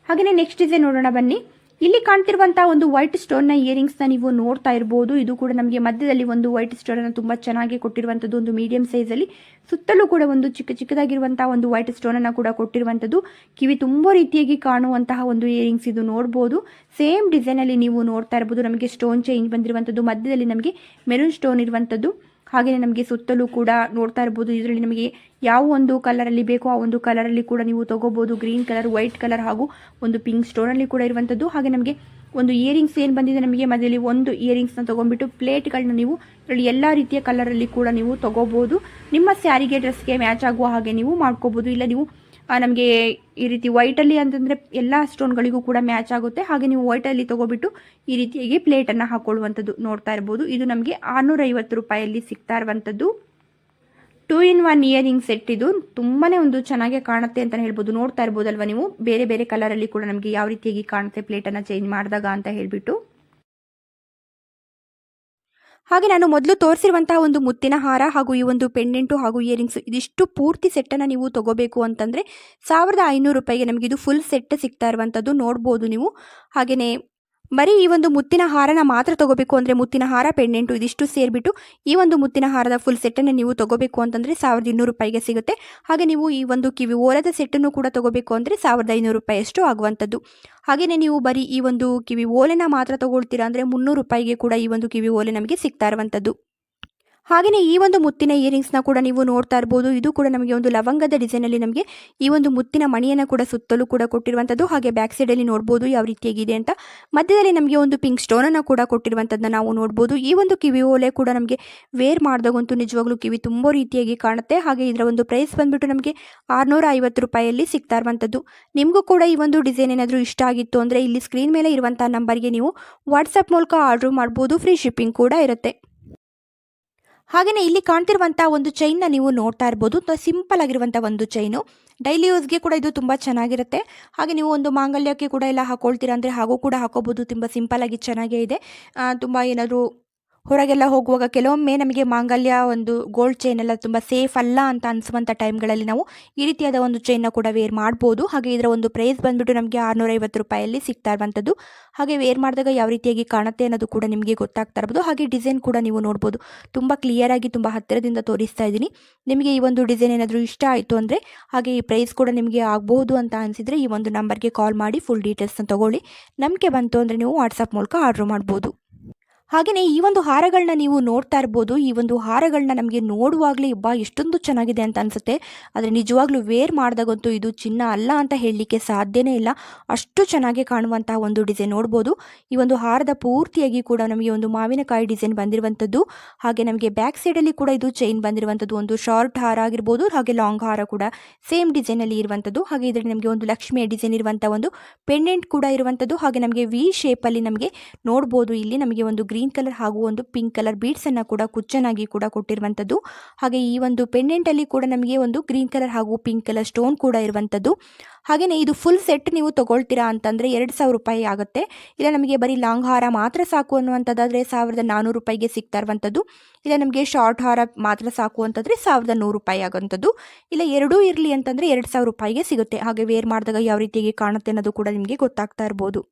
Speaker 1: ಹಾಗೆಯೇ ನೆಕ್ಸ್ಟ್ ಇದೆ ನೋಡೋಣ ಬನ್ನಿ. ಇಲ್ಲಿ ಕಾಣ್ತಿರುವಂತಹ ಒಂದು ವೈಟ್ ಸ್ಟೋನ್ನ ಇಯರಿಂಗ್ಸ್ನ ನೀವು ನೋಡ್ತಾ ಇರಬಹುದು ಇದು ಕೂಡ ನಮಗೆ ಮಧ್ಯದಲ್ಲಿ ಒಂದು ವೈಟ್ ಸ್ಟೋನನ್ನು ತುಂಬಾ ಚೆನ್ನಾಗಿ ಕೊಟ್ಟಿರುವಂತದ್ದು ಒಂದು ಮೀಡಿಯಂ ಅಲ್ಲಿ. ಸುತ್ತಲೂ ಕೂಡ ಒಂದು ಚಿಕ್ಕ ಚಿಕ್ಕದಾಗಿರುವಂತಹ ಒಂದು ವೈಟ್ ಸ್ಟೋನ್ ಅನ್ನು ಕೂಡ ಕೊಟ್ಟಿರುವಂತದ್ದು ಕಿವಿ ತುಂಬಾ ರೀತಿಯಾಗಿ ಕಾಣುವಂತಹ ಒಂದು ಇಯರಿಂಗ್ಸ್ ಇದು ನೋಡಬಹುದು ಸೇಮ್ ಡಿಸೈನ್ ಅಲ್ಲಿ ನೀವು ನೋಡ್ತಾ ಇರಬಹುದು ನಮಗೆ ಸ್ಟೋನ್ ಚೇಂಜ್ ಬಂದಿರುವಂತದ್ದು ಮಧ್ಯದಲ್ಲಿ ನಮಗೆ ಮೆರೂನ್ ಸ್ಟೋನ್ ಇರುವಂಥದ್ದು. ಹಾಗೆಯೇ ನಮಗೆ ಸುತ್ತಲೂ ಕೂಡ ನೋಡ್ತಾ ಇರ್ಬೋದು. ಇದರಲ್ಲಿ ನಮಗೆ ಯಾವ ಒಂದು ಕಲರಲ್ಲಿ ಬೇಕೋ ಆ ಒಂದು ಕಲರಲ್ಲಿ ಕೂಡ ನೀವು ತಗೋಬಹುದು ಗ್ರೀನ್ ಕಲರ್ ವೈಟ್ ಕಲರ್ ಹಾಗೂ ಒಂದು ಪಿಂಕ್ ಸ್ಟೋನಲ್ಲಿ ಕೂಡ ಇರುವಂಥದ್ದು ಹಾಗೆ ನಮಗೆ ಒಂದು ಇಯರಿಂಗ್ಸ್ ಏನು ಬಂದಿದೆ ನಮಗೆ ಮಧ್ಯದಲ್ಲಿ ಒಂದು ಇಯರಿಂಗ್ಸ್ನ ತೊಗೊಂಡ್ಬಿಟ್ಟು ಪ್ಲೇಟ್ಗಳನ್ನ ನೀವು ಇದರಲ್ಲಿ ಎಲ್ಲ ರೀತಿಯ ಕಲರಲ್ಲಿ ಕೂಡ ನೀವು ತೊಗೋಬೋದು. ನಿಮ್ಮ ಸ್ಯಾರಿಗೆ ಡ್ರೆಸ್ಗೆ ಮ್ಯಾಚ್ ಆಗುವ ಹಾಗೆ ನೀವು ಮಾಡ್ಕೋಬೋದು. ಇಲ್ಲ ನೀವು ನಮಗೆ ಈ ರೀತಿ ವೈಟಲ್ಲಿ ಅಂತಂದರೆ ಎಲ್ಲ ಸ್ಟೋನ್ಗಳಿಗೂ ಕೂಡ ಮ್ಯಾಚ್ ಆಗುತ್ತೆ. ಹಾಗೆ ನೀವು ವೈಟಲ್ಲಿ ತೊಗೊಬಿಟ್ಟು ಈ ರೀತಿಯಾಗಿ ಪ್ಲೇಟನ್ನು ಹಾಕೊಳ್ಳುವಂಥದ್ದು ನೋಡ್ತಾ ಇರ್ಬೋದು. ಇದು ನಮಗೆ ಆರುನೂರೈವತ್ತು ರೂಪಾಯಲ್ಲಿ ಸಿಗ್ತಾ ಇರುವಂಥದ್ದು. Two in one earring set ಇದು ತುಂಬಾ ಒಂದು ಚೆನ್ನಾಗಿ ಕಾಣುತ್ತೆ ಅಂತಲೇ ಹೇಳ್ಬೋದು. ನೋಡ್ತಾ ಇರ್ಬೋದಲ್ವ ನೀವು? ಬೇರೆ ಬೇರೆ ಕಲರಲ್ಲಿ ಕೂಡ ನಮಗೆ ಯಾವ ರೀತಿಯಾಗಿ ಕಾಣುತ್ತೆ ಪ್ಲೇಟನ್ನು ಚೇಂಜ್ ಮಾಡಿದಾಗ ಅಂತ ಹೇಳಿಬಿಟ್ಟು. ಹಾಗೆ ನಾನು ಮೊದಲು ತೋರಿಸಿರುವಂತಹ ಒಂದು ಮುತ್ತಿನ ಹಾರ ಹಾಗೂ ಈ ಒಂದು ಪೆಂಡೆಂಟು ಹಾಗೂ ಇಯರಿಂಗ್ಸ್ ಇದಿಷ್ಟು ಪೂರ್ತಿ ಸೆಟ್ಟನ್ನು ನೀವು ತಗೋಬೇಕು ಅಂತಂದರೆ ಸಾವಿರದ ಐನೂರು ರೂಪಾಯಿಗೆ ನಮಗಿದು ಫುಲ್ ಸೆಟ್ ಸಿಗ್ತಾ ಇರುವಂಥದ್ದು ನೋಡ್ಬೋದು ನೀವು. ಹಾಗೆಯೇ ಬರೀ ಈ ಒಂದು ಮುತ್ತಿನ ಹಾರನ ಮಾತ್ರ ತಗೋಬೇಕು ಅಂದರೆ ಮುತ್ತಿನ ಹಾರ, ಪೆಂಡೆಂಟು ಇದಿಷ್ಟು ಸೇರಿಬಿಟ್ಟು ಈ ಒಂದು ಮುತ್ತಿನ ಹಾರದ ಫುಲ್ ಸೆಟ್ಟನ್ನು ನೀವು ತಗೋಬೇಕು ಅಂತಂದರೆ ಸಾವಿರದ ಇನ್ನೂರು ರೂಪಾಯಿಗೆ ಸಿಗುತ್ತೆ. ಹಾಗೆ ನೀವು ಈ ಒಂದು ಕಿವಿ ಓಲದ ಸೆಟ್ಟನ್ನು ಕೂಡ ತಗೋಬೇಕು ಅಂದರೆ ಸಾವಿರದ ಐನೂರು ರೂಪಾಯಿಯಷ್ಟು ಆಗುವಂಥದ್ದು. ಹಾಗೆಯೇ ನೀವು ಬರೀ ಈ ಒಂದು ಕಿವಿ ಓಲೆನ ಮಾತ್ರ ತಗೊಳ್ತೀರಾ ಅಂದರೆ ಮುನ್ನೂರು ರೂಪಾಯಿಗೆ ಕೂಡ ಈ ಒಂದು ಕಿವಿ ಓಲೆ ನಮಗೆ ಸಿಗ್ತಾ ಇರುವಂಥದ್ದು. ಹಾಗೆಯೇ ಈ ಒಂದು ಮುತ್ತಿನ ಇಯರಿಂಗ್ಸ್ನ ಕೂಡ ನೀವು ನೋಡ್ತಾ ಇರ್ಬೋದು. ಇದು ಕೂಡ ನಮಗೆ ಒಂದು ಲವಂಗದ ಡಿಸೈನಲ್ಲಿ ನಮಗೆ ಈ ಒಂದು ಮುತ್ತಿನ ಮಣಿಯನ್ನು ಕೂಡ ಸುತ್ತಲೂ ಕೂಡ ಕೊಟ್ಟಿರುವಂಥದ್ದು ಹಾಗೆ ಬ್ಯಾಕ್ ಸೈಡಲ್ಲಿ ನೋಡ್ಬೋದು ಯಾವ ರೀತಿಯಾಗಿದೆ ಅಂತ. ಮಧ್ಯದಲ್ಲಿ ನಮಗೆ ಒಂದು ಪಿಂಕ್ ಸ್ಟೋನನ್ನು ಕೂಡ ಕೊಟ್ಟಿರುವಂಥದ್ದನ್ನ ನಾವು ನೋಡ್ಬೋದು. ಈ ಒಂದು ಕಿವಿ ಓಲೆ ಕೂಡ ನಮಗೆ ವೇರ್ ಮಾಡಿದಾಗಂತೂ ನಿಜವಾಗ್ಲೂ ಕಿವಿ ತುಂಬ ರೀತಿಯಾಗಿ ಕಾಣುತ್ತೆ. ಹಾಗೆ ಇದರ ಒಂದು ಪ್ರೈಸ್ ಬಂದ್ಬಿಟ್ಟು ನಮಗೆ ಆರುನೂರ ಐವತ್ತು ರೂಪಾಯಿಯಲ್ಲಿ ಸಿಗ್ತಾ ಇರುವಂಥದ್ದು ನಿಮಗೂ ಕೂಡ ಈ ಒಂದು ಡಿಸೈನ್ ಏನಾದರೂ ಇಷ್ಟ ಆಗಿತ್ತು ಅಂದರೆ ಇಲ್ಲಿ ಸ್ಕ್ರೀನ್ ಮೇಲೆ ಇರುವಂಥ ನಂಬರ್ಗೆ ನೀವು ವಾಟ್ಸಪ್ ಮೂಲಕ ಆರ್ಡ್ರ್ ಮಾಡ್ಬೋದು. ಫ್ರೀ ಶಿಪ್ಪಿಂಗ್ ಕೂಡ ಇರುತ್ತೆ. ಹಾಗೆಯೇ ಇಲ್ಲಿ ಕಾಣ್ತಿರುವಂಥ ಒಂದು ಚೈನ್ನ ನೀವು ನೋಡ್ತಾ ಇರ್ಬೋದು. ಸಿಂಪಲ್ ಆಗಿರುವಂಥ ಒಂದು ಚೈನು ಡೈಲಿ ಯೂಸ್ಗೆ ಕೂಡ ಇದು ತುಂಬ ಚೆನ್ನಾಗಿರುತ್ತೆ. ಹಾಗೆ ನೀವು ಒಂದು ಮಾಂಗಲ್ಯಕ್ಕೆ ಕೂಡ ಎಲ್ಲ ಹಾಕೊಳ್ತೀರಾ ಅಂದರೆ ಹಾಗೂ ಕೂಡ ಹಾಕೋಬೋದು. ತುಂಬ ಆಗಿ ಚೆನ್ನಾಗೇ ಇದೆ. ತುಂಬ ಏನಾದರೂ ಹೊರಗೆಲ್ಲ ಹೋಗುವಾಗ ಕೆಲವೊಮ್ಮೆ ನಮಗೆ ಮಾಂಗಲ್ಯ ಒಂದು ಗೋಲ್ಡ್ ಚೈನ್ ಎಲ್ಲ ತುಂಬ ಸೇಫ್ ಅಲ್ಲ ಅಂತ ಅನಿಸುವಂಥ ಟೈಮ್ಗಳಲ್ಲಿ ನಾವು ಈ ರೀತಿಯಾದ ಒಂದು ಚೈನ್ನ ಕೂಡ ವೇರ್ ಮಾಡ್ಬೋದು. ಹಾಗೆ ಇದರ ಒಂದು ಪ್ರೈಸ್ ಬಂದುಬಿಟ್ಟು ನಮಗೆ ಆರುನೂರೈವತ್ತು ರೂಪಾಯಲ್ಲಿ ಸಿಗ್ತಾ ಇರುವಂಥದ್ದು ಹಾಗೆ ವೇರ್ ಮಾಡಿದಾಗ ಯಾವ ರೀತಿಯಾಗಿ ಕಾಣುತ್ತೆ ಅನ್ನೋದು ಕೂಡ ನಿಮಗೆ ಗೊತ್ತಾಗ್ತಾ ಇರ್ಬೋದು. ಹಾಗೆ ಡಿಸೈನ್ ಕೂಡ ನೀವು ನೋಡ್ಬೋದು. ತುಂಬ ಕ್ಲಿಯರಾಗಿ ತುಂಬ ಹತ್ತಿರದಿಂದ ತೋರಿಸ್ತಾ ಇದ್ದೀನಿ. ನಿಮಗೆ ಈ ಒಂದು ಡಿಸೈನ್ ಏನಾದರೂ ಇಷ್ಟ ಆಯಿತು ಅಂದರೆ ಹಾಗೆ ಈ ಪ್ರೈಸ್ ಕೂಡ ನಿಮಗೆ ಆಗಬಹುದು ಅಂತ ಅನಿಸಿದರೆ ಈ ಒಂದು ನಂಬರ್ಗೆ ಕಾಲ್ ಮಾಡಿ ಫುಲ್ ಡೀಟೇಲ್ಸ್ನ ತೊಗೊಳ್ಳಿ. ನಮಗೆ ಬಂತು ಅಂದರೆ ನೀವು ವಾಟ್ಸಪ್ ಮೂಲಕ ಆರ್ಡ್ರ್ ಮಾಡ್ಬೋದು. ಹಾಗೆಯೇ ಈ ಒಂದು ಹಾರಗಳನ್ನ ನೀವು ನೋಡ್ತಾ ಇರ್ಬೋದು, ಈ ಒಂದು ಹಾರಗಳನ್ನ ನಮಗೆ ನೋಡುವಾಗಲೇ ಬಾ ಎಷ್ಟೊಂದು ಚೆನ್ನಾಗಿದೆ ಅಂತ ಅನಿಸುತ್ತೆ. ಆದರೆ ನಿಜವಾಗ್ಲೂ ವೇರ್ ಮಾಡಿದಾಗಂತೂ ಇದು ಚಿನ್ನ ಅಲ್ಲ ಅಂತ ಹೇಳಲಿಕ್ಕೆ ಸಾಧ್ಯನೇ ಇಲ್ಲ. ಅಷ್ಟು ಚೆನ್ನಾಗಿ ಕಾಣುವಂತಹ ಒಂದು ಡಿಸೈನ್ ನೋಡ್ಬೋದು. ಈ ಒಂದು ಹಾರದ ಪೂರ್ತಿಯಾಗಿ ಕೂಡ ನಮಗೆ ಒಂದು ಮಾವಿನಕಾಯಿ ಡಿಸೈನ್ ಬಂದಿರುವಂಥದ್ದು ಹಾಗೆ ನಮಗೆ ಬ್ಯಾಕ್ ಸೈಡಲ್ಲಿ ಕೂಡ ಇದು ಚೈನ್ ಬಂದಿರುವಂಥದ್ದು ಒಂದು ಶಾರ್ಟ್ ಹಾರ ಆಗಿರ್ಬೋದು, ಹಾಗೆ ಲಾಂಗ್ ಹಾರ ಕೂಡ ಸೇಮ್ ಡಿಸೈನಲ್ಲಿ ಇರುವಂಥದ್ದು ಹಾಗೆ ಇದರಲ್ಲಿ ನಮಗೆ ಒಂದು ಲಕ್ಷ್ಮಿಯ ಡಿಸೈನ್ ಇರುವಂಥ ಒಂದು ಪೆಂಡೆಂಟ್ ಕೂಡ ಇರುವಂಥದ್ದು ಹಾಗೆ ನಮಗೆ ವಿ ಶೇಪಲ್ಲಿ ನಮಗೆ ನೋಡ್ಬೋದು. ಇಲ್ಲಿ ನಮಗೆ ಒಂದು ಗ್ರೀನ್ ಕಲರ್ ಹಾಗೂ ಒಂದು ಪಿಂಕ್ ಕಲರ್ ಬೀಡ್ಸನ್ನು ಕೂಡ ಕುಚ್ಚನಾಗಿ ಕೂಡ ಕೊಟ್ಟಿರುವಂತದ್ದು. ಹಾಗೆ ಈ ಒಂದು ಪೆಂಡೆಂಟ್ ಅಲ್ಲಿ ಕೂಡ ನಮಗೆ ಒಂದು ಗ್ರೀನ್ ಕಲರ್ ಹಾಗೂ ಪಿಂಕ್ ಕಲರ್ ಸ್ಟೋನ್ ಕೂಡ ಇರುವಂತದ್ದು. ಹಾಗೆಯೇ ಇದು ಫುಲ್ ಸೆಟ್ ನೀವು ತಗೊಳ್ತೀರಾ ಅಂತಂದರೆ ಎರಡು ಸಾವಿರ ರೂಪಾಯಿ ಆಗುತ್ತೆ. ಇಲ್ಲ ನಮಗೆ ಬರೀ ಲಾಂಗ್ ಹಾರ ಮಾತ್ರ ಸಾಕು ಅನ್ನುವಂಥದ್ದಾದರೆ ಸಾವಿರದ ನಾನ್ನೂರು ರೂಪಾಯಿಗೆ ಸಿಗ್ತಾ ಇರುವಂಥದ್ದು ಇಲ್ಲ ನಮಗೆ ಶಾರ್ಟ್ ಹಾರ ಮಾತ್ರ ಸಾಕು ಅಂತಂದರೆ ಸಾವಿರದ ನೂರು ರೂಪಾಯಿ ಆಗುವಂಥದ್ದು ಇಲ್ಲ ಎರಡೂ ಇರಲಿ ಅಂತಂದರೆ ಎರಡು ಸಾವಿರ ರೂಪಾಯಿಗೆ ಸಿಗುತ್ತೆ. ಹಾಗೆ ವೇರ್ ಮಾಡಿದಾಗ ಯಾವ ರೀತಿಯಾಗಿ ಕಾಣುತ್ತೆ ಅನ್ನೋದು ಕೂಡ ನಿಮಗೆ ಗೊತ್ತಾಗ್ತಾ ಇರ್ಬೋದು.